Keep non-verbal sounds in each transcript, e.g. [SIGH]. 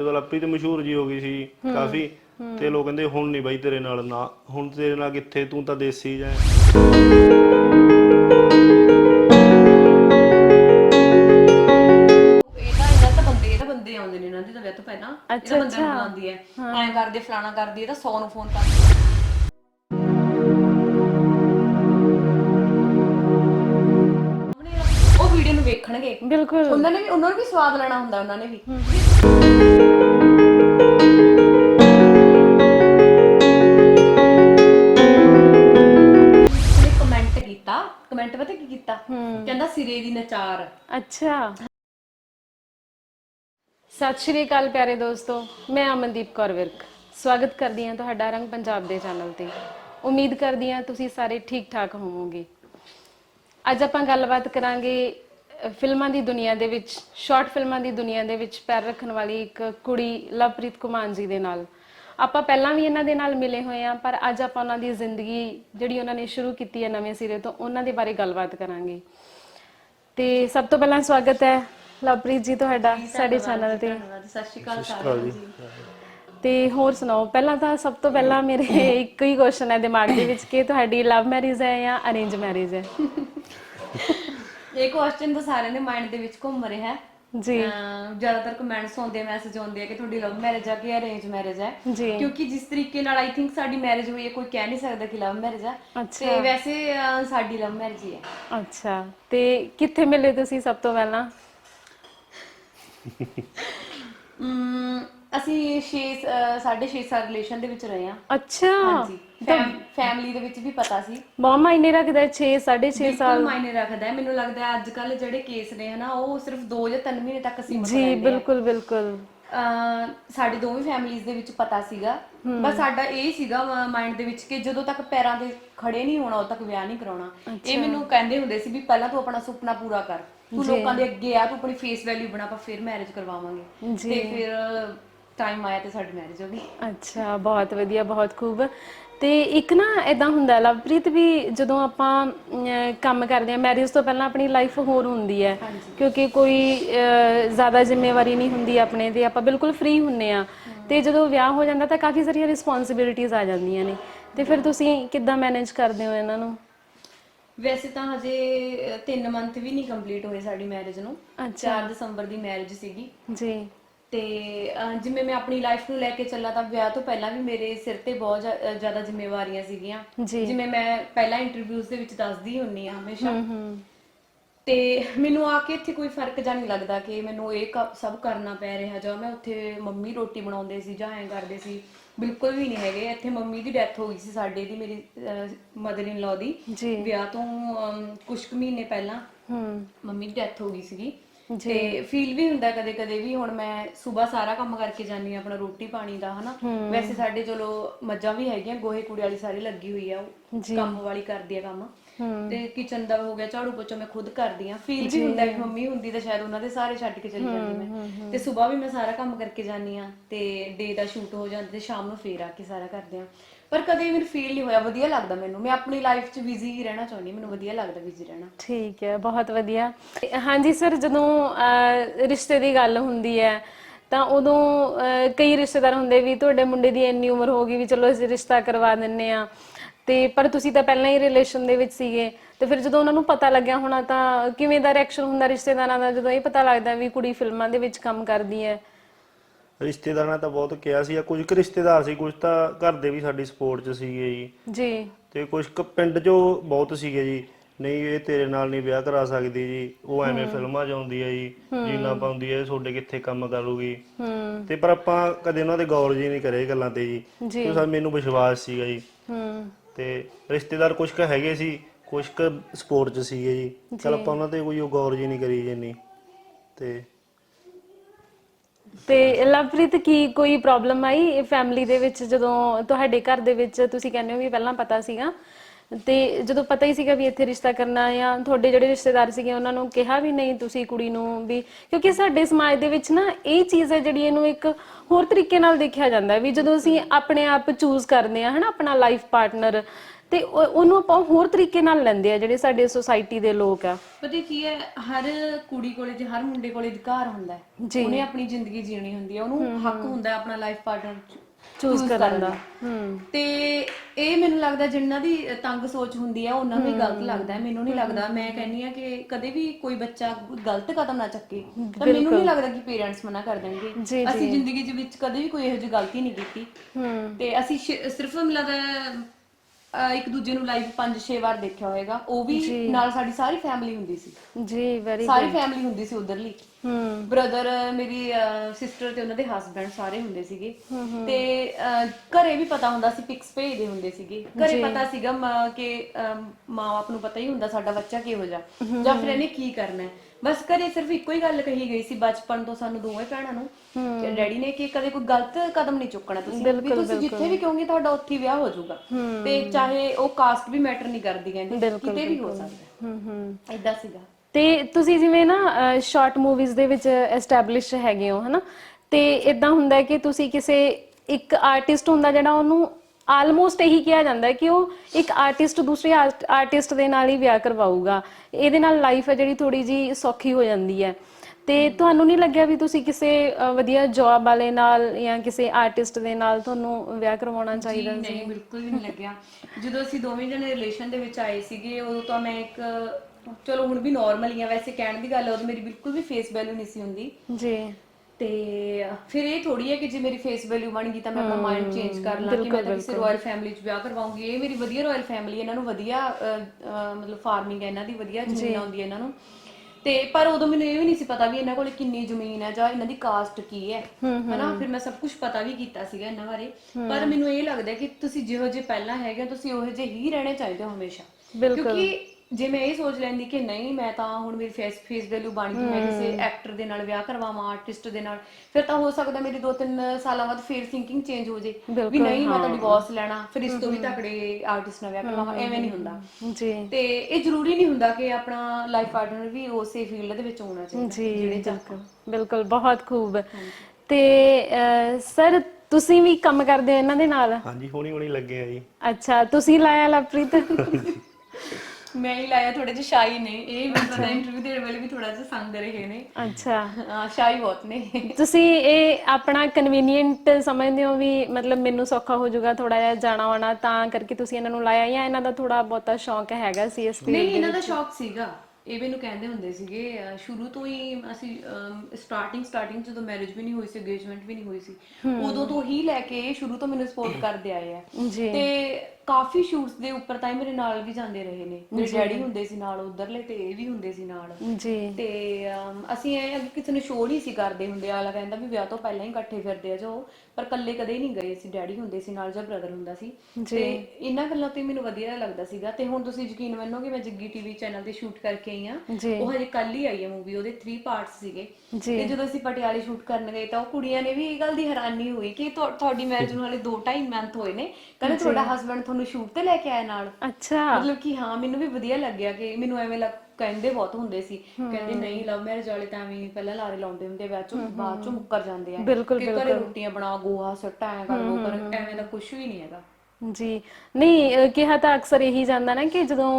ਜਦੋਂ ਲੱਪੀ ਤੇ ਮਸ਼ਹੂਰ ਜੀ ਹੋ ਗਈ ਸੀ ਕਾਫੀ ਤੇ ਲੋਕ ਕਹਿੰਦੇ ਹੁਣ ਨਹੀਂ ਬਾਈ ਤੇਰੇ ਨਾਲ ਨਾ ਹੁਣ ਤੇਰੇ ਨਾਲ ਕਿੱਥੇ ਤੂੰ ਤਾਂ ਦੇਸੀ ਜੈ। ਇਹ ਤਾਂ ਇਹਨਾਂ ਤਾਂ ਬੰਦੇ ਇਹ ਤਾਂ ਬੰਦੇ ਆਉਂਦੇ ਨੇ ਇਹਨਾਂ ਦੇ ਤਾਂ ਵਿਆਹ ਤੋਂ ਪਹਿਲਾਂ। ਇਹ ਅੱਛਾ, ਨੂੰ ਅੱਛਾ। ਬੁਲਾਉਂਦੀ ਹੈ। ਐਂ ਕਰਦੇ ਫਲਾਣਾ ਕਰਦੀ ਹੈ ਤਾਂ 100 ਨੂੰ ਫੋਨ ਕਰਦੀ ਹੈ। ਵੇਖਣਗੇ। ਬਿਲਕੁਲ। ਉਹਨਾਂ ਨੇ ਵੀ ਉਹਨਾਂ ਨੂੰ ਵੀ ਸਵਾਦ ਲੈਣਾ ਹੁੰਦਾ ਉਹਨਾਂ ਨੇ ਵੀ। ਉਹਨੇ ਕਮੈਂਟ ਕੀਤਾ। ਕਮੈਂਟ ਪਤਾ ਕੀ ਕੀਤਾ? ਕਹਿੰਦਾ ਸਿਰੇ ਦੀ ਨਚਾਰ। ਅੱਛਾ। ਸਤਿ ਸ਼੍ਰੀ ਅਕਾਲ ਪਿਆਰੇ ਦੋਸਤੋ ਮੈਂ ਅਮਨਦੀਪ ਕੌਰ ਵਿਰਕ। ਸਵਾਗਤ ਕਰਦੀ ਹਾਂ ਤੁਹਾਡਾ ਰੰਗ ਪੰਜਾਬ ਦੇ ਚੈਨਲ ਤੇ। ਉਮੀਦ ਕਰਦੀ ਹਾਂ ਤੁਸੀਂ ਸਾਰੇ ਠੀਕ ਠਾਕ ਹੋਵੋਗੇ। ਅੱਜ ਆਪਾਂ ਗੱਲਬਾਤ ਕਰਾਂਗੇ ਫਿਲਮਾਂ ਦੀ ਦੁਨੀਆ ਦੇ ਵਿੱਚ ਸ਼ਾਰਟ ਫਿਲਮਾਂ ਦੀ ਦੁਨੀਆ ਦੇ ਵਿੱਚ ਪੈਰ ਰੱਖਣ ਵਾਲੀ ਇੱਕ ਕੁੜੀ ਲਵਪ੍ਰੀਤ ਕੁਮਾਨ ਜੀ ਦੇ ਨਾਲ। ਆਪਾਂ ਪਹਿਲਾਂ ਵੀ ਇਹਨਾਂ ਦੇ ਨਾਲ ਮਿਲੇ ਹੋਏ ਆ ਪਰ ਅੱਜ ਆਪਾਂ ਉਹਨਾਂ ਦੀ ਜ਼ਿੰਦਗੀ ਜਿਹੜੀ ਉਹਨਾਂ ਨੇ ਸ਼ੁਰੂ ਕੀਤੀ ਹੈ ਨਵੇਂ ਸਿਰੇ ਤੋਂ ਉਹਨਾਂ ਦੇ ਬਾਰੇ ਗੱਲਬਾਤ ਕਰਾਂਗੇ। ਤੇ ਸਭ ਤੋਂ ਪਹਿਲਾਂ ਸਵਾਗਤ ਹੈ ਲਵਪ੍ਰੀਤ ਜੀ ਤੁਹਾਡਾ ਸਾਡੇ ਚੈਨਲ ਤੇ। ਸਤਿ ਸ਼੍ਰੀ ਅਕਾਲ ਸਾਰਿਆਂ ਨੂੰ ਜੀ। ਤੇ ਹੋਰ ਸੁਣਾਓ ਪਹਿਲਾਂ ਤਾਂ ਸਭ ਤੋਂ ਪਹਿਲਾਂ ਮੇਰੇ ਇੱਕ ਹੀ ਕੁਐਸਚਨ ਹੈ ਦਿਮਾਗ ਦੇ ਵਿੱਚ ਕਿ ਤੁਹਾਡੀ ਲਵ ਮੈਰਿਜ ਹੈ ਜਾਂ ਅਰੇਂਜ ਮੈਰਿਜ ਹੈ? [LAUGHS] ਇਹ ਕੁਐਸਚਨ ਤਾਂ ਸਾਰਿਆਂ ਦੇ ਮਾਈਂਡ ਦੇ ਵਿੱਚ ਘੁੰਮ ਰਿਹਾ ਹੈ। ਜੀ। ਅਮ ਜ਼ਿਆਦਾਤਰ ਕਮੈਂਟਸ ਆਉਂਦੇ ਮੈਸੇਜ ਆਉਂਦੇ ਆ ਕਿ ਤੁਹਾਡੀ ਲਵ ਮੈਰਿਜ ਆ ਕਿ ਅਰੇਂਜ ਮੈਰਿਜ ਹੈ ਜੀ। ਕਿਉਂਕਿ ਜਿਸ ਤਰੀਕੇ ਨਾਲ ਆਈ ਥਿੰਕ ਸਾਡੀ ਮੈਰਿਜ ਹੋਈ ਹੈ ਕੋਈ ਕਹਿ ਨਹੀਂ ਸਕਦਾ ਕਿ ਲਵ ਮੈਰਿਜ ਹੈ ਅੱਛਾ। ਤੇ ਵੈਸੇ ਅਹ, ਸਾਡੀ ਲਵ ਮੈਰਿਜ ਹੀ ਹੈ। ਅੱਛਾ। ਤੇ ਕਿੱਥੇ ਮਿਲੇ ਤੁਸੀਂ ਸਭ ਤੋਂ ਪਹਿਲਾਂ? [LAUGHS] ਅਮ, ਅਸੀਂ 6 6.5 ਸਾਲ ਰਿਲੇਸ਼ਨ ਦੇ ਵਿੱਚ ਰਹੇ ਹਾਂ। ਅੱਛਾ। ਹਾਂਜੀ। ਫੈਮਿਲੀ ਦੇ ਵਿੱਚ ਵੀ ਪਤਾ ਸੀ। ਬਹੁਤ ਮਾਇਨੇ ਰੱਖਦਾ 6 6.5 ਬਿਲਕੁਲ ਮਾਇਨੇ ਰੱਖਦਾ ਹੈ। ਮੈਨੂੰ ਲੱਗਦਾ ਹੈ ਅੱਜ ਕੱਲ ਜਿਹੜੇ ਕੇਸ ਨੇ ਹਨਾ ਉਹ ਸਿਰਫ 2 ਜਾਂ 3 ਮਹੀਨੇ ਤੱਕ ਸੀਮਤ ਜੀ ਰਹਿੰਦੇ ਆ। ਬਿਲਕੁਲ ਬਿਲਕੁਲ। ਅਹ ਸਾਡੇ ਦੋਵੇਂ ਫੈਮਿਲੀਆਂ ਦੇ ਵਿੱਚ ਪਤਾ ਸੀਗਾ। ਬਸ ਸਾਡਾ ਇਹ ਸੀਗਾ ਮਾਈਂਡ ਦੇ ਵਿੱਚ ਕਿ ਜਦੋਂ ਤੱਕ ਪੈਰਾਂ ਤੇ ਖੜੇ ਨਹੀਂ ਹੋਣਾ ਉਦੋਂ ਤੱਕ ਵਿਆਹ ਨਹੀਂ ਕਰਾਉਣਾ। ਇਹ ਮੈਨੂੰ ਕਹਿੰਦੇ ਹੁੰਦੇ ਸੀ ਵੀ ਪਹਿਲਾਂ ਤੂੰ ਆਪਣਾ ਸੁਪਨਾ ਪੂਰਾ ਕਰ। ਤੂੰ ਲੋਕਾਂ ਦੇ ਅੱਗੇ ਆ ਤੂੰ ਆਪਣੀ ਫੇਸ ਵੈਲਿਊ ਬਣਾ ਆਪਾਂ ਫਿਰ ਮੈਰਿਜ ਕਰਵਾਵਾਂਗੇ। ਤੇ ਫਿਰ ਟਾਈਮ ਆਇਆ ਤੇ ਸਾਡੀ ਮੈਰਿਜ ਹੋ ਗਈ। ਅੱਛਾ ਬਹੁਤ ਵਧੀਆ ਬਹੁਤ ਖੂਬ। ਤੇ ਇੱਕ ਨਾ ਇਦਾਂ ਹੁੰਦਾ ਲਵਪ੍ਰੀਤ ਵੀ ਜਦੋਂ ਆਪਾਂ ਅਮ, ਕੰਮ ਕਰਦੇ ਆ ਮੈਰਿਜ ਤੋਂ ਪਹਿਲਾਂ ਆਪਣੀ ਲਾਈਫ ਹੋਰ ਹੁੰਦੀ ਹੈ। ਕਿਉਂਕਿ ਕੋਈ ਅ, ਜ਼ਿਆਦਾ ਜ਼ਿੰਮੇਵਾਰੀ ਨਹੀਂ ਹੁੰਦੀ ਆਪਣੇ ਤੇ ਆਪਾਂ ਬਿਲਕੁਲ ਫ੍ਰੀ ਹੁੰਨੇ ਆ ਤੇ ਜਦੋਂ ਵਿਆਹ ਹੋ ਜਾਂਦਾ ਤਾਂ ਕਾਫੀ ਸਾਰੀਆਂ ਰਿਸਪੌਂਸਿਬਿਲਿਟੀਆਂ ਆ ਜਾਂਦੀਆਂ ਨੇ। ਤੇ ਫਿਰ ਤੁਸੀਂ ਕਿੱਦਾਂ ਮੈਨੇਜ ਕਰਦੇ ਹੋ ਇਹਨਾਂ ਨੂੰ? ਵੈਸੇ ਤਾਂ ਹਜੇ 3 ਮੰਥ ਵੀ ਨਹੀਂ ਕੰਪਲੀਟ ਹੋਏ ਸਾਡੀ ਮੈਰਿਜ ਨੂੰ। 4 ਦਸੰਬਰ ਦੀ ਮੈਰਿਜ ਸੀਗੀ। ਜੀ। ਤੇ ਅਹ, ਜਿਵੇਂ ਮੈਂ ਆਪਣੀ ਲਾਈਫ ਨੂੰ ਲੈ ਕੇ ਚੱਲਾਂ ਤਾਂ ਵਿਆਹ ਤੋਂ ਪਹਿਲਾਂ ਵੀ ਮੇਰੇ ਸਿਰ ਤੇ ਬਹੁਤ ਜ਼ਿਆ- ਅਹ, ਜ਼ਿਆਦਾ ਜ਼ਿੰਮੇਵਾਰੀਆਂ ਸੀਗੀਆਂ। ਜੀ। ਜਿਵੇਂ ਮੈਂ ਪਹਿਲਾਂ ਇੰਟਰਵਿਊਜ਼ ਦੇ ਵਿੱਚ ਦੱਸਦੀ ਹੁੰਨੀ ਆ ਹਮੇਸ਼ਾ। ਹੂੰ ਤੇ ਮੈਨੂੰ ਆ ਕੇ ਇੱਥੇ ਕੋਈ ਫ਼ਰਕ ਜਾਂ ਨਹੀਂ ਲੱਗਦਾ ਕਿ ਮੈਨੂੰ ਇਹ ਕ- ਸਭ ਕਰਨਾ ਪੈ ਰਿਹਾ ਜਾਂ ਮੈਂ ਉੱਥੇ ਮੰਮੀ ਰੋਟੀ ਬਣਾਉਂਦੇ ਸੀ ਜਾਂ ਐਂ ਕਰਦੇ ਸੀ। ਬਿਲਕੁਲ ਵੀ ਨਹੀਂ ਹੈਗੇ। ਇੱਥੇ ਮੰਮੀ ਦੀ ਡੈਥ ਹੋ ਗਈ ਸੀ ਸਾਡੇ ਦੀ ਮੇਰੀ ਮਦਰ ਇਨ ਲਾ ਦੀ। ਜੀ। ਵਿਆਹ ਤੋਂ ਕੁਝ ਕੁ ਮਹੀਨੇ ਪਹਿਲਾਂ ਹੂੰ। ਮੰਮੀ ਦੀ ਡੈਥ ਹੋ ਗਈ ਸੀਗੀ। ਤੇ ਫੀਲ ਵੀ ਹੁੰਦਾ ਕਦੇ ਕਦੇ ਵੀ ਹੁਣ ਮੈਂ ਸਵੇਰ ਸਾਰਾ ਕੰਮ ਕਰਕੇ ਜਾਂਦੀ ਆ ਆਪਣਾ ਰੋਟੀ ਪਾਣੀ ਦਾ ਹਨਾ। ਵੈਸੇ ਸਾਡੇ ਚਲੋ ਮੱਝਾਂ ਵੀ ਹੈਗੀਆਂ ਗੋਹੇ ਕੂੜੇ ਵਾਲੀ ਸਾਰੀ ਲੱਗੀ ਹੋਈ ਆ ਉਹ ਕੰਮ ਵਾਲੀ ਕਰਦੀ ਆ ਕੰਮ। ਤੇ ਕਿਚਨ ਦਾ ਹੋ ਗਿਆ ਝਾੜੂ ਪੋਚਾ ਮੈਂ ਖੁਦ ਕਰਦੀ ਆ ਫੀਲ ਵੀ ਹੁੰਦਾ ਵੀ ਮੰਮੀ ਹੁੰਦੀ ਤਾਂ ਸ਼ਾਇਦ ਉਹਨਾਂ ਦੇ ਸਾਰੇ ਛੱਡ ਕੇ ਚਲੀ ਜਾਂਦੀ ਮੈਂ। ਤੇ ਸਵੇਰ ਵੀ ਮੈਂ ਸਾਰਾ ਕੰਮ ਕਰਕੇ ਜਾਂਦੀ ਆ ਤੇ ਡੇ ਦਾ ਸ਼ੂਟ ਹੋ ਜਾਂਦਾ ਤੇ ਸ਼ਾਮ ਨੂੰ ਫੇਰ ਆ ਕੇ ਸਾਰਾ ਕਰਦੇ ਆ ਪਰ ਕਦੇ ਮੈਨੂੰ ਫੀਲ ਨਹੀਂ ਹੋਇਆ ਵਧੀਆ ਲੱਗਦਾ ਮੈਨੂੰ। ਮੈਂ ਆਪਣੀ ਲਾਈਫ 'ਚ ਬਿਜ਼ੀ ਹੀ ਰਹਿਣਾ ਚਾਹੁੰਦੀ ਮੈਨੂੰ ਵਧੀਆ ਲੱਗਦਾ ਬਿਜ਼ੀ ਰਹਿਣਾ। ਠੀਕ ਹੈ ਬਹੁਤ ਵਧੀਆ। ਹਾਂਜੀ ਸਰ ਜਦੋਂ ਅਹ, ਰਿਸ਼ਤੇ ਦੀ ਗੱਲ ਹੁੰਦੀ ਹੈ ਤਾਂ ਉਦੋਂ ਅਹ, ਕਈ ਰਿਸ਼ਤੇਦਾਰ ਹੁੰਦੇ ਵੀ ਤੁਹਾਡੇ ਮੁੰਡੇ ਦੀ ਇੰਨੀ ਉਮਰ ਹੋ ਗਈ ਵੀ ਚਲੋ ਅਸੀਂ ਰਿਸ਼ਤਾ ਕਰਵਾ ਦਿੰਨੇ ਆ ਤੇ ਪਰ ਤੁਸੀਂ ਤਾਂ ਪਹਿਲਾਂ ਹੀ ਰਿਲੇਸ਼ਨ ਦੇ ਵਿੱਚ ਸੀਗੇ। ਤੇ ਫਿਰ ਜਦੋਂ ਉਹਨਾਂ ਨੂੰ ਪਤਾ ਲੱਗਿਆ ਹੋਣਾ ਤਾਂ ਕਿਵੇਂ ਦਾ ਰਿਐਕਸ਼ਨ ਹੁੰਦਾ ਰਿਸ਼ਤੇਦਾਰਾਂ ਦਾ? ਜਦੋਂ ਇਹ ਪਤਾ ਲੱਗਦਾ ਵੀ ਕੁੜੀ ਫਿਲਮਾਂ ਦੇ ਵਿੱਚ ਕੰਮ ਕਰਦੀ ਹੈ। ਰਿਸ਼ਤੇਦਾਰਾਂ ਤਾਂ ਬਹੁਤ ਕਿਹਾ ਸੀ ਕੁਝ ਕੁ ਰਿਸ਼ਤੇਦਾਰ ਸੀ ਕੁਝ ਤਾਂ ਘਰ ਦੇ ਵੀ ਸਾਡੀ ਸਪੋਰਟ 'ਚ ਸੀਗੇ ਜੀ। ਜੀ। ਤੇ ਕੁਝ ਕੁ ਪਿੰਡ 'ਚੋਂ ਬਹੁਤ ਸੀਗੇ ਜੀ। ਨਹੀਂ ਇਹ ਤੇਰੇ ਨਾਲ ਨਹੀਂ ਵਿਆਹ ਕਰਾ ਸਕਦੀ ਜੀ। ਉਹ ਐਵੇਂ ਫਿਲਮਾਂ 'ਚ ਆਉਂਦੀ ਹੈ ਜੀ ਜੀਨਾ ਪਾਉਂਦੀ ਹੈ ਤੁਹਾਡੇ ਕਿੱਥੇ ਕੰਮ ਕਰੂਗੀ? ਹੂੰ। ਤੇ ਪਰ ਆਪਾਂ ਕਦੇ ਉਹਨਾਂ ਦੇ ਗੌਰ ਜੀ ਨਹੀਂ ਕਰੇ ਇਹ ਗੱਲਾਂ ਤੇ ਜੀ। ਜੀ। ਕਿਉਂਕਿ ਸਾਨੂੰ ਮੈਨੂੰ ਵਿਸ਼ਵਾਸ ਸੀਗਾ ਜੀ। ਹੂੰ। ਤੇ ਰਿਸ਼ਤੇਦਾਰ ਕੁਝ ਕੁ ਹੈਗੇ ਸੀ ਕੁਝ ਕੁ ਸਪੋਰਟ 'ਚ ਸੀਗੇ ਜੀ। ਚਲ ਆਪਾਂ ਉਹਨਾਂ ਤੇ ਕੋਈ ਉਹ ਗੌਰ ਜੀ ਨਹੀਂ ਕਰੀ ਜੰਨੀ ਤੇ ਤੇ ਲਵਪ੍ਰੀਤ, ਕੀ ਕੋਈ ਪ੍ਰੋਬਲਮ ਆਈ ਫੈਮਿਲੀ ਦੇ ਵਿੱਚ? ਜਦੋਂ ਤੁਹਾਡੇ ਘਰ ਦੇ ਵਿੱਚ ਤੁਸੀਂ ਕਹਿੰਦੇ ਹੋ ਵੀ ਪਹਿਲਾਂ ਪਤਾ ਸੀਗਾ, ਤੇ ਜਦੋਂ ਪਤਾ ਹੀ ਸੀਗਾ ਵੀ ਇੱਥੇ ਰਿਸ਼ਤਾ ਕਰਨਾ ਆ, ਤੁਹਾਡੇ ਜਿਹੜੇ ਰਿਸ਼ਤੇਦਾਰ ਸੀਗੇ ਉਹਨਾਂ ਨੂੰ ਕਿਹਾ ਵੀ ਨਹੀਂ ਤੁਸੀਂ ਕੁੜੀ ਨੂੰ ਵੀ? ਕਿਉਂਕਿ ਸਾਡੇ ਸਮਾਜ ਦੇ ਵਿੱਚ ਨਾ ਇਹ ਚੀਜ਼ ਹੈ ਜਿਹੜੀ ਇਹਨੂੰ ਇੱਕ ਹੋਰ ਤਰੀਕੇ ਨਾਲ ਦੇਖਿਆ ਜਾਂਦਾ ਹੈ ਵੀ ਜਦੋਂ ਅਸੀਂ ਆਪਣੇ ਆਪ ਚੂਜ਼ ਕਰਦੇ ਆ ਹਨਾ, ਆਪਣਾ ਲਾਈਫ ਪਾਰਟਨਰ ਤੇ ਉਹ- ਉਹਨੂੰ ਆਪਾਂ ਹੋਰ ਤਰੀਕੇ ਨਾਲ ਲੈਂਦੇ ਆ ਜਿਹੜੇ ਸਾਡੇ ਸੋਸਾਇਟੀ ਦੇ ਲੋਕ ਆ। ਪਤਾ ਕੀ ਹੈ ਹਰ ਕੁੜੀ ਕੋਲੇ ਤੇ ਹਰ ਮੁੰਡੇ ਕੋਲੇ ਅਧਿਕਾਰ ਹੁੰਦਾ ਹੈ। ਜੀ। ਉਹਨੇ ਆਪਣੀ ਜ਼ਿੰਦਗੀ ਜੀਣੀ ਹੁੰਦੀ ਹੈ ਉਹਨੂੰ ਹੱਕ ਹੁੰਦਾ ਹੈ ਆਪਣਾ ਲਾਈਫ ਪਾਰਟਨਰ ਚੂਜ਼ ਕਰਨ ਦਾ। ਹੂੰ। ਤੇ ਇਹ ਮੈਨੂੰ ਲੱਗਦਾ ਜਿਨ੍ਹਾਂ ਦੀ ਤੰਗ ਸੋਚ ਹੁੰਦੀ ਹੈ ਉਹਨਾਂ ਨੂੰ ਹੀ ਗਲਤ ਲੱਗਦਾ ਹੈ। ਮੈਨੂੰ ਨਹੀਂ ਲੱਗਦਾ ਮੈਂ ਕਹਿੰਨੀ ਆ ਕਿ ਕਦੇ ਵੀ ਕੋਈ ਬੱਚਾ ਗਲਤ ਕਦਮ ਨਾ ਚੱਕੇ। ਤਾਂ ਮੈਨੂੰ ਨਹੀਂ ਲੱਗਦਾ ਕਿ ਪੇਰੈਂਟਸ ਮਨਾ ਕਰ ਦੇਣਗੇ। ਜੀ, ਅਸੀਂ ਜ਼ਿੰਦਗੀ ਦੇ ਵਿੱਚ ਕਦੇ ਵੀ ਕੋਈ ਇਹੋ ਜਿਹੀ ਗਲਤੀ ਨਹੀਂ ਕੀਤੀ। ਹੂੰ। ਤੇ ਅਸੀਂ ਸ਼ਿ- ਸਿਰਫ ਮੈਨੂੰ ਲੱਗਦਾ ਅਹ, ਇੱਕ ਦੂਜੇ ਨੂੰ ਲਾਈਵ 5-6 ਵਾਰ ਦੇਖਿਆ ਹੋਏਗਾ ਉਹ ਵੀ ਨਾਲ ਸਾਡੀ ਸਾਰੀ ਫੈਮਿਲੀ ਹੁੰਦੀ ਸੀ। ਜੀ ਵੈਰੀ ਸਾਰੀ ਫੈਮਿਲੀ ਹੁੰਦੀ ਸੀ ਉਧਰਲੀ। ਹੂੰ। ਬ੍ਰਦਰ ਮੇਰੀ ਸਿਸਟਰ ਤੇ ਉਹਨਾਂ ਦੇ ਹਸਬੰਡ ਸਾਰੇ ਹੁੰਦੇ ਸੀਗੇ। ਤੇ ਅਹ, ਘਰੇ ਵੀ ਪਤਾ ਹੁੰਦਾ ਸੀ ਪਿਕਸ ਭੇਜਦੇ ਹੁੰਦੇ ਸੀਗੇ। ਘਰੇ ਪਤਾ ਸੀਗਾ ਮ- ਕਿ ਮਾਂ-ਬਾਪ ਨੂੰ ਪਤਾ ਹੀ ਹੁੰਦਾ ਸਾਡਾ ਬੱਚਾ ਕਿਹੋ ਜਿਹਾ। ਜਾਂ ਫਿਰ ਇਹਨੇ ਕੀ ਕਰਨਾ ਹੈ। ਬਸ ਘਰੇ ਸਿਰਫ ਇੱਕੋ ਹੀ ਗੱਲ ਕਹੀ ਗਈ ਸੀ ਬਚਪਨ ਤੋਂ ਸਾਨੂੰ ਦੋਵੇਂ ਭੈਣਾਂ ਨੂੰ। ਕਿ ਡੈਡੀ ਨੇ ਕਿ ਕਦੇ ਕੋਈ ਗਲਤ ਕਦਮ ਨਹੀਂ ਚੁੱਕਣਾ ਤੁਸੀਂ ਵੀ ਤੁਸੀਂ ਜਿੱਥੇ ਵੀ ਕਹੋਗੇ ਤੁਹਾਡਾ ਉੱਥੇ ਹੀ ਵਿਆਹ ਹੋ ਜਾਊਗਾ। ਤੇ ਚਾਹੇ ਉਹ ਕਾਸਟ ਵੀ ਮੈਟਰ ਨਹੀਂ ਕਰਦੀ ਕਹਿੰਦੇ ਕਿਤੇ ਵੀ ਹੋ ਸਕਦਾ। ਹੂੰ ਹੂੰ। ਐਦਾਂ ਸੀਗਾ। ਤੇ ਤੁਸੀਂ ਜਿਵੇਂ ਨਾ ਸ਼ਾਰਟ ਮੂਵੀਜ਼ ਦੇ ਵਿੱਚ ਐਸਟੈਬਲਿਸ਼ ਹੈਗੇ ਹੋ ਹਨਾ? ਤੇ ਇਦਾਂ ਹੁੰਦਾ ਹੈ ਕਿ ਤੁਸੀਂ ਕਿਸੇ ਇੱਕ ਆਰਟਿਸਟ ਹੁੰਦਾ ਜਿਹੜਾ ਉਹਨੂੰ ਆਲਮੋਸਟ ਇਹੀ ਕਿਹਾ ਜਾਂਦਾ ਕਿ ਉਹ ਇੱਕ ਆਰਟਿਸਟ ਦੂਸਰੇ ਆਰਟਿਸਟ ਦੇ ਨਾਲ ਹੀ ਵਿਆਹ ਕਰਵਾਊਗਾ। ਇਹਦੇ ਨਾਲ ਲਾਈਫ ਹੈ ਜਿਹੜੀ ਥੋੜੀ ਜੀ ਸੌਖੀ ਹੋ ਜਾਂਦੀ ਹੈ। ਤੇ ਤੁਹਾਨੂੰ ਨਹੀਂ ਲੱਗਿਆ ਵੀ ਤੁਸੀਂ ਕਿਸੇ ਵਧੀਆ ਜੌਬ ਵਾਲੇ ਨਾਲ ਜਾਂ ਕਿਸੇ ਆਰਟਿਸਟ ਦੇ ਨਾਲ ਤੁਹਾਨੂੰ ਵਿਆਹ ਕਰਵਾਉਣਾ ਚਾਹੀਦਾ ਜੀ, ਨਹੀਂ ਬਿਲਕੁਲ ਵੀ ਨਹੀਂ ਲੱਗਿਆ। ਜਦੋਂ ਅਸੀਂ ਦੋਵੇਂ ਜਣੇ ਰਿਲੇਸ਼ਨ ਦੇ ਵਿੱਚ ਆਏ ਸੀਗੇ ਉਦੋਂ ਤਾਂ ਮੈਂ ਇੱਕ ਚਲੋ ਹੁਣ ਵੀ ਨਾਰਮਲ ਹੀ ਆ। ਵੈਸੇ ਕਹਿਣ ਦੀ ਗੱਲ ਹੈ ਉਦੋਂ ਮੇਰੀ ਬਿਲਕੁਲ ਵੀ ਫੇਸ ਵੈਲਿਊ ਨਹੀਂ ਸੀ ਹੁੰਦੀ। ਜੀ। ਤੇ ਫਿਰ ਇਹ ਥੋੜੀ ਹੈ ਕਿ ਜੇ ਮੇਰੀ ਫੇਸ ਵੈਲਿਊ ਬਣ ਗਈ ਤਾਂ ਮੈਂ ਆਪਣਾ ਮਾਈਂਡ ਚੇਂਜ ਕਰ ਲਾਂ ਕਿ ਮੈਂ ਤਾਂ ਕਿਸੇ ਰਾਇਲ ਫੈਮਿਲੀ 'ਚ ਵਿਆਹ ਕਰਵਾਉਂਗੀ। ਇਹ ਮੇਰੀ ਵਧੀਆ ਰਾਇਲ ਫੈਮਿਲੀ ਇਹਨਾਂ ਨੂੰ ਵਧੀਆ ਮਤਲਬ ਫਾਰਮਿੰਗ ਹੈ ਇਹਨਾਂ ਦੀ ਵਧੀਆ ਜ਼ਮੀਨ ਆਉਂਦੀ ਹੈ ਇਹਨਾਂ ਨੂੰ। ਤੇ ਪਰ ਉਦੋਂ ਮੈਨੂੰ ਇਹ ਵੀ ਨਹੀਂ ਸੀ ਪਤਾ ਵੀ ਇਹਨਾਂ ਕੋਲੇ ਕਿੰਨੀ ਜ਼ਮੀਨ ਹੈ ਜਾਂ ਇਹਨਾਂ ਦੀ ਕਾਸਟ ਕੀ ਹੈ। ਹਨਾ? ਫਿਰ ਮੈਂ ਸਭ ਕੁਝ ਪਤਾ ਵੀ ਕੀਤਾ ਸੀਗਾ ਇਹਨਾਂ ਬਾਰੇ। ਪਰ ਮੈਨੂੰ ਇਹ ਲੱਗਦਾ ਕਿ ਤੁਸੀਂ ਜਿਹੋ ਜਿਹੇ ਪਹਿਲਾਂ ਹੈਗੇ ਤੁਸੀਂ ਉਹੋ ਜਿਹੇ ਹੀ ਰਹਿਣੇ ਚਾਹੀਦੇ ਹੋ ਹਮੇਸ਼ਾ। ਕਿਉਂਕਿ ਜੇ ਮੈਂ ਇਹ ਸੋਚ ਲੈਂਦੀ ਕਿ ਨਹੀਂ ਮੈਂ ਤਾਂ ਹੁਣ ਮੇਰੀ ਫੇਸ ਫੇਸ ਵੈਲਿਊ ਬਣ ਗਈ ਮੈਂ ਕਿਸੇ ਐਕਟਰ ਦੇ ਨਾਲ ਵਿਆਹ ਕਰਵਾਵਾਂ ਆਰਟਿਸਟ ਦੇ ਨਾਲ ਫਿਰ ਤਾਂ ਹੋ ਸਕਦਾ ਮੇਰੀ 2-3 ਸਾਲਾਂ ਬਾਅਦ ਫੇਰ ਥਿੰਕਿੰਗ ਚੇਂਜ ਹੋ ਜੇ। ਵੀ ਨਹੀਂ ਮੈਂ ਤਾਂ ਡਿਵੋਰਸ ਲੈਣਾ ਫਿਰ ਇਸ ਤੋਂ ਵੀ ਤਕੜੇ ਆਰਟਿਸਟ ਨਾਲ ਵਿਆਹ ਕਰਵਾਵਾਂ ਐਵੇਂ ਨਹੀਂ ਹੁੰਦਾ। ਜੀ। ਤੇ ਇਹ ਜ਼ਰੂਰੀ ਨਹੀਂ ਹੁੰਦਾ ਕਿ ਆਪਣਾ ਲਾਈਫ ਪਾਰਟਨਰ ਵੀ ਉਸੇ ਫੀਲਡ ਦੇ ਵਿੱਚ ਹੋਣਾ ਚਾਹੀਦਾ ਜੀ ਬਿਲਕੁਲ ਬਿਲਕੁਲ ਬਹੁਤ ਖੂਬ। ਤੇ ਸਰ ਤੁਸੀਂ ਵੀ ਕੰਮ ਕਰਦੇ ਹੋ ਇਹਨਾਂ ਦੇ ਨਾਲ? ਹਾਂਜੀ ਹੁਣੀ ਹੁਣੀ ਲੱਗੇ ਆ ਜੀ। ਅੱਛਾ ਤੁਸੀਂ ਲਾਇਆ ਲਵਪ੍ਰੀਤ? [LAUGHS] ਮੈਂ ਹੀ ਲਾਇਆ ਥੋੜੇ ਜਿਹਾ ਸ਼ਾਈ ਨੇ। ਇਹ ਮੈਨੂੰ ਪਤਾ ਇੰਟਰਵਿਊ ਦੇਣ ਵੇਲੇ ਵੀ ਥੋੜਾ ਜਿਹਾ ਸੰਗ ਰਹੇ ਨੇ। ਅੱਛਾ। ਹਾਂ ਸ਼ਾਈ ਬਹੁਤ ਨੇ। ਤੁਸੀਂ ਇਹ ਆਪਣਾ ਕਨਵੀਨੀਅੰਟ ਸਮਝਦੇ ਹੋ ਵੀ ਮਤਲਬ ਮੈਨੂੰ ਸੌਖਾ ਹੋ ਜਾਊਗਾ ਥੋੜਾ ਜਿਹਾ ਜਾਣਾ ਆਉਣਾ ਤਾਂ ਕਰਕੇ ਤੁਸੀਂ ਇਹਨਾਂ ਨੂੰ ਲਾਇਆ ਜਾਂ ਇਹਨਾਂ ਦਾ ਥੋੜਾ ਬਹੁਤਾ ਸ਼ੌਂਕ ਹੈਗਾ ਸੀ ਇਸ ਨਹੀਂ ਇਹਨਾਂ ਦਾ ਸ਼ੌਕ ਸੀਗਾ। ਇਹ ਮੈਨੂੰ ਕਹਿੰਦੇ ਹੁੰਦੇ ਸੀਗੇ ਅਹ ਸ਼ੁਰੂ ਤੋਂ ਹੀ ਅਸੀਂ ਸਟਾਰਟਿੰਗ ਸਟਾਰਟਿੰਗ ਜਦੋਂ ਮੈਰਿਜ ਵੀ ਨਹੀਂ ਹੋਈ ਸੀ ਅੰਗੇਜਮੈਂਟ ਵੀ ਨਹੀਂ ਹੋਈ ਸੀ ਉਦੋਂ ਤੋਂ ਹੀ ਲੈ ਕੇ ਇਹ ਸ਼ੁਰੂ ਤੋਂ ਮੈਨੂੰ ਸਪੋਰਟ ਕਰਦੇ ਆਏ ਆ। ਜੀ। ਤੇ ਕਾਫੀ ਸ਼ੂਟਸ ਦੇ ਉੱਪਰ ਤਾਂ ਇਹ ਮੇਰੇ ਨਾਲ ਵੀ ਜਾਂਦੇ ਰਹੇ ਨੇ। ਮੇਰੇ ਡੈਡੀ ਹੁੰਦੇ ਸੀ ਨਾਲ ਉਧਰਲੇ ਤੇ ਇਹ ਵੀ ਹੁੰਦੇ ਸੀ ਨਾਲ। ਜੀ। ਤੇ ਅਮ, ਅਸੀਂ ਐ ਅੱਗੇ ਕਿਸੇ ਨੂੰ ਸ਼ੋਅ ਨਹੀਂ ਸੀ ਕਰਦੇ ਹੁੰਦੇ। ਆਲਾ ਕਹਿੰਦਾ ਵੀ ਵਿਆਹ ਤੋਂ ਪਹਿਲਾਂ ਹੀ ਇਕੱਠੇ ਫਿਰਦੇ ਆ ਜੋ ਪਰ ਇਕੱਲੇ ਕਦੇ ਨਹੀਂ ਗਏ। ਸੀ ਡੈਡੀ ਹੁੰਦੇ ਸੀ ਨਾਲ ਜਾਂ ਬ੍ਰਦਰ ਹੁੰਦਾ ਸੀ। ਤੇ ਇਹਨਾਂ ਗੱਲਾਂ ਤੋਂ ਮੈਨੂੰ ਵਧੀਆ ਲੱਗਦਾ ਸੀਗਾ। ਤੇ ਹੁਣ ਤੁਸੀਂ ਯਕੀਨ ਮੰਨੋਗੇ ਮੈਂ ਜੱਗੀ ਟੀਵੀ ਚੈਨਲ ਤੇ ਸ਼ੂਟ ਕਰਕੇ ਆਈ ਆ। ਜੀ। ਉਹ ਹਜੇ ਕੱਲ ਹੀ ਆਈ ਹੈ ਮੂਵੀ ਉਹਦੇ 3 ਪਾਰਟਸ ਸੀਗੇ। ਜੀ। ਤੇ ਜਦੋਂ ਅਸੀਂ ਪਟਿਆਲੇ ਸ਼ੂਟ ਕਰਨ ਗਏ ਤਾਂ ਉਹ ਕੁੜੀਆਂ ਨੇ ਵੀ ਇਹ ਗੱਲ ਦੀ ਹੈਰਾਨੀ ਹੋਈ ਕਿ ਤੁਹਾ- ਤੁਹਾਡੀ ਮੈਰਿਜ ਨੂੰ ਹਲੇ 2.5 ਮੰਥ ਹੋਏ ਨੇ। ਕਹਿੰਦੇ ਤੁਹਾਡਾ ਹਸਬੰਡ ਤੁਹਾਨੂੰ ਸ਼ੂਟ ਤੇ ਲੈ ਕੇ ਆਇਆ ਨਾਲ। ਅੱਛਾ। ਮਤਲਬ ਕਿ ਹਾਂ ਮੈਨੂੰ ਵੀ ਵਧੀਆ ਲੱਗਿਆ ਕਿ ਮੈਨੂੰ ਐਵੇਂ ਲੱਗ ਕਹਿੰਦੇ ਬਹੁਤ ਹੁੰਦੇ ਸੀ। ਕਹਿੰਦੇ ਨਹੀਂ ਲਵ ਮੈਰਿਜ ਵਾਲੇ ਤਾਂ ਐਵੇਂ ਪਹਿਲਾਂ ਲਾਰੇ ਲਾਉਂਦੇ ਹੁੰਦੇ ਬਾਅਦ ਚੋਂ ਬਾਅਦ ਚੋਂ ਮੁੱਕਰ ਜਾਂਦੇ ਆ। ਬਿਲਕੁਲ, ਕਿ ਘਰੇ ਰੋਟੀਆਂ ਬਣਾ ਗੋਹਾ ਸੱਟਾ ਐ ਕਰ ਉਹ ਕਰ ਐਵੇਂ ਦਾ ਕੁਝ ਵੀ ਨਹੀਂ ਹੈਗਾ। ਜੀ। ਨਹੀਂ ਕਿਹਾ ਤਾਂ ਅਕਸਰ ਇਹੀ ਜਾਂਦਾ ਨਾ ਕਿ ਜਦੋਂ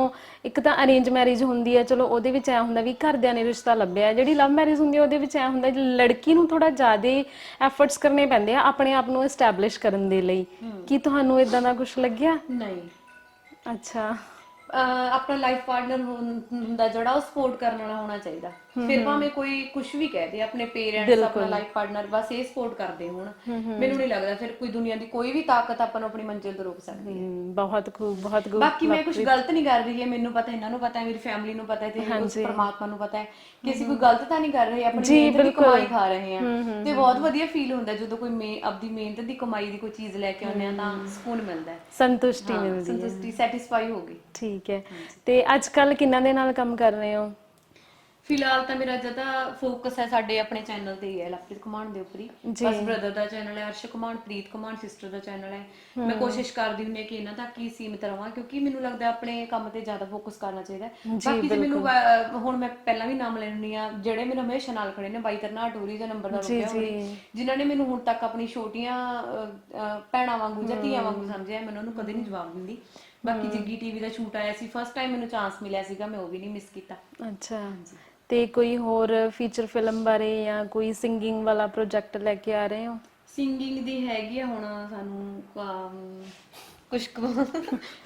ਇੱਕ ਤਾਂ ਅਰੇਂਜ ਮੈਰਿਜ ਹੁੰਦੀ ਹੈ ਚਲੋ ਉਹਦੇ ਵਿੱਚ ਐ ਹੁੰਦਾ ਵੀ ਘਰਦਿਆਂ ਨੇ ਰਿਸ਼ਤਾ ਲੱਭਿਆ। ਜਿਹੜੀ ਲਵ ਮੈਰਿਜ ਹੁੰਦੀ ਹੈ ਉਹਦੇ ਵਿੱਚ ਐ ਹੁੰਦਾ ਲੜਕੀ ਨੂੰ ਥੋੜਾ ਜ਼ਿਆਦਾ ਐਫਰਟਸ ਕਰਨੇ ਪੈਂਦੇ ਆ ਆਪਣੇ ਆਪ ਨੂੰ ਐਸਟੈਬਲਿਸ਼ ਕਰਨ ਦੇ ਲਈ। ਕੀ ਤੁਹਾਨੂੰ ਇਦਾਂ ਦਾ ਕੁਝ ਲੱਗਿਆ? ਨਹੀਂ। ਅੱਛਾ। ਅਹ ਆਪਣਾ ਲਾਈਫ ਪਾਰਟਨਰ ਹੁੰਦਾ ਜਿਹੜਾ ਉਹ ਸਪੋਰਟ ਕਰਨ ਵਾਲਾ ਹੋਣਾ ਚਾਹੀਦਾ। ਫਿਰ ਭਾਵੇਂ ਕੋਈ ਕੁਝ ਵੀ ਕਹਿ ਦੇ ਆਪਣੇ ਪੇਰੈਂਟਸ ਆਪਣਾ ਲਾਈਫ ਪਾਰਟਨਰ ਬਸ ਇਹ ਸਪੋਰਟ ਕਰਦੇ ਹੋਣ। ਮੈਨੂੰ ਨਹੀਂ ਲੱਗਦਾ ਫਿਰ ਕੋਈ ਦੁਨੀਆ ਦੀ ਕੋਈ ਵੀ ਤਾਕਤ ਆਪਾਂ ਨੂੰ ਆਪਣੀ ਮੰਜ਼ਿਲ ਤੋਂ ਰੋਕ ਸਕਦੀ ਹੈ। ਬਹੁਤ ਖੂਬ ਬਹੁਤ ਖੂਬ। ਬਾਕੀ ਮੈਂ ਕੁਝ ਗਲਤ ਨਹੀਂ ਕਰ ਰਹੀ ਹੈ ਮੈਨੂੰ ਪਤਾ ਇਹਨਾਂ ਨੂੰ ਪਤਾ ਹੈ ਮੇਰੀ ਫੈਮਿਲੀ ਨੂੰ ਪਤਾ ਹੈ ਤੇ ਉਸ ਪਰਮਾਤਮਾ ਨੂੰ ਪਤਾ ਹੈ। ਕਿ ਅਸੀਂ ਕੋਈ ਗਲਤ ਤਾਂ ਨਹੀਂ ਕਰ ਰਹੇ ਆਪਣੀ ਮਿਹਨਤ ਦੀ ਕਮਾਈ ਖਾ ਰਹੇ ਹਾਂ। ਤੇ ਬਹੁਤ ਵਧੀਆ ਫੀਲ ਹੁੰਦਾ ਜਦੋਂ ਕੋਈ ਮੇ ਆਪਦੀ ਮਿਹਨਤ ਦੀ ਕਮਾਈ ਦੀ ਕੋਈ ਚੀਜ਼ ਲੈ ਕੇ ਆਉਂਦੇ ਆ ਤਾਂ ਸਕੂਨ ਮਿਲਦਾ ਹੈ। ਸੰਤੁਸ਼ਟੀ ਮਿਲਦੀ ਸੰਤੁਸ਼ਟੀ ਸੈਟੀਸਫਾਈ ਹੋ ਗਈ। ਠੀਕ ਹੈ। ਤੇ ਅੱਜ ਕੱਲ ਕਿੰਨਾਂ ਦੇ ਨਾਲ ਕੰਮ ਕਰ ਰਹੇ ਹੋ? ਫਿਲਹਾਲ ਤਾਂ ਮੇਰਾ ਜ਼ਿਆਦਾ ਫੋਕਸ ਹੈ ਸਾਡੇ ਆਪਣੇ ਚੈਨਲ ਤੇ ਹੀ ਹੈ ਲਵਪ੍ਰੀਤ ਕੁਮਾਰ ਦੇ ਉੱਪਰ ਹੀ। ਬਸ ਬ੍ਰਦਰ ਦਾ ਚੈਨਲ ਹੈ ਅਰਸ਼ ਕੁਮਾਰ ਪ੍ਰੀਤ ਕੁਮਾਰ ਸਿਸਟਰ ਦਾ ਚੈਨਲ ਹੈ। ਮੈਂ ਕੋਸ਼ਿਸ਼ ਕਰਦੀ ਹੁੰਦੀ ਹਾਂ ਕਿ ਇਹਨਾਂ ਤੱਕ ਹੀ ਸੀਮਿਤ ਰਵਾਂ ਕਿਉਂਕਿ ਮੈਨੂੰ ਲੱਗਦਾ ਆਪਣੇ ਕੰਮ ਤੇ ਜ਼ਿਆਦਾ ਫੋਕਸ ਕਰਨਾ ਚਾਹੀਦਾ ਹੈ। ਬਾਕੀ ਜੇ ਮੈਨੂੰ ਹੁਣ ਮੈਂ ਪਹਿਲਾਂ ਵੀ ਨਾਮ ਲੈਣੀ ਆ ਜਿਹੜੇ ਮੇਰੇ ਹਮੇਸ਼ਾ ਨਾਲ ਖੜੇ ਨੇ ਬਾਈ ਤਰਨਾ ਟੂਰੀ ਦਾ ਨੰਬਰ ਦਾ ਰੁਕਿਆ ਹੋਣੇ ਜਿਨ੍ਹਾਂ ਨੇ ਮੈਨੂੰ ਹੁਣ ਤੱਕ ਆਪਣੀ ਛੋਟੀਆਂ ਅਹ, ਅਹ, ਭੈਣਾਂ ਵਾਂਗੂ ਜਾਂ ਧੀਆਂ ਵਾਂਗੂ ਸਮਝਿਆ ਮੈਂ ਉਹਨਾਂ ਨੂੰ ਕਦੇ ਨਹੀਂ ਜਵਾਬ ਦਿੰਦੀ। ਬਾਕੀ ਜਿੱਗੀ ਟੀਵੀ ਦਾ ਸ਼ੂਟ ਆਇਆ ਸੀ ਫਸਟ ਟਾਈਮ ਮੈਨੂੰ ਚਾਂਸ ਮਿਲਿਆ ਸੀਗਾ ਮੈਂ ਉਹ ਵੀ ਨਹੀਂ ਮਿਸ ਕੀਤਾ। ਅੱਛਾ। ਤੇ ਕੋਈ ਹੋਰ ਫੀਚਰ ਫਿਲਮ ਬਾਰੇ ਜਾਂ ਕੋਈ ਸਿੰਗਿੰਗ ਵਾਲਾ ਪ੍ਰੋਜੈਕਟ ਲੈ ਕੇ ਆ ਰਹੇ ਹੋ? ਸਿੰਗਿੰਗ ਦੀ ਹੈਗੀ ਆ ਹੁਣ ਸਾਨੂੰ ਕੁਝ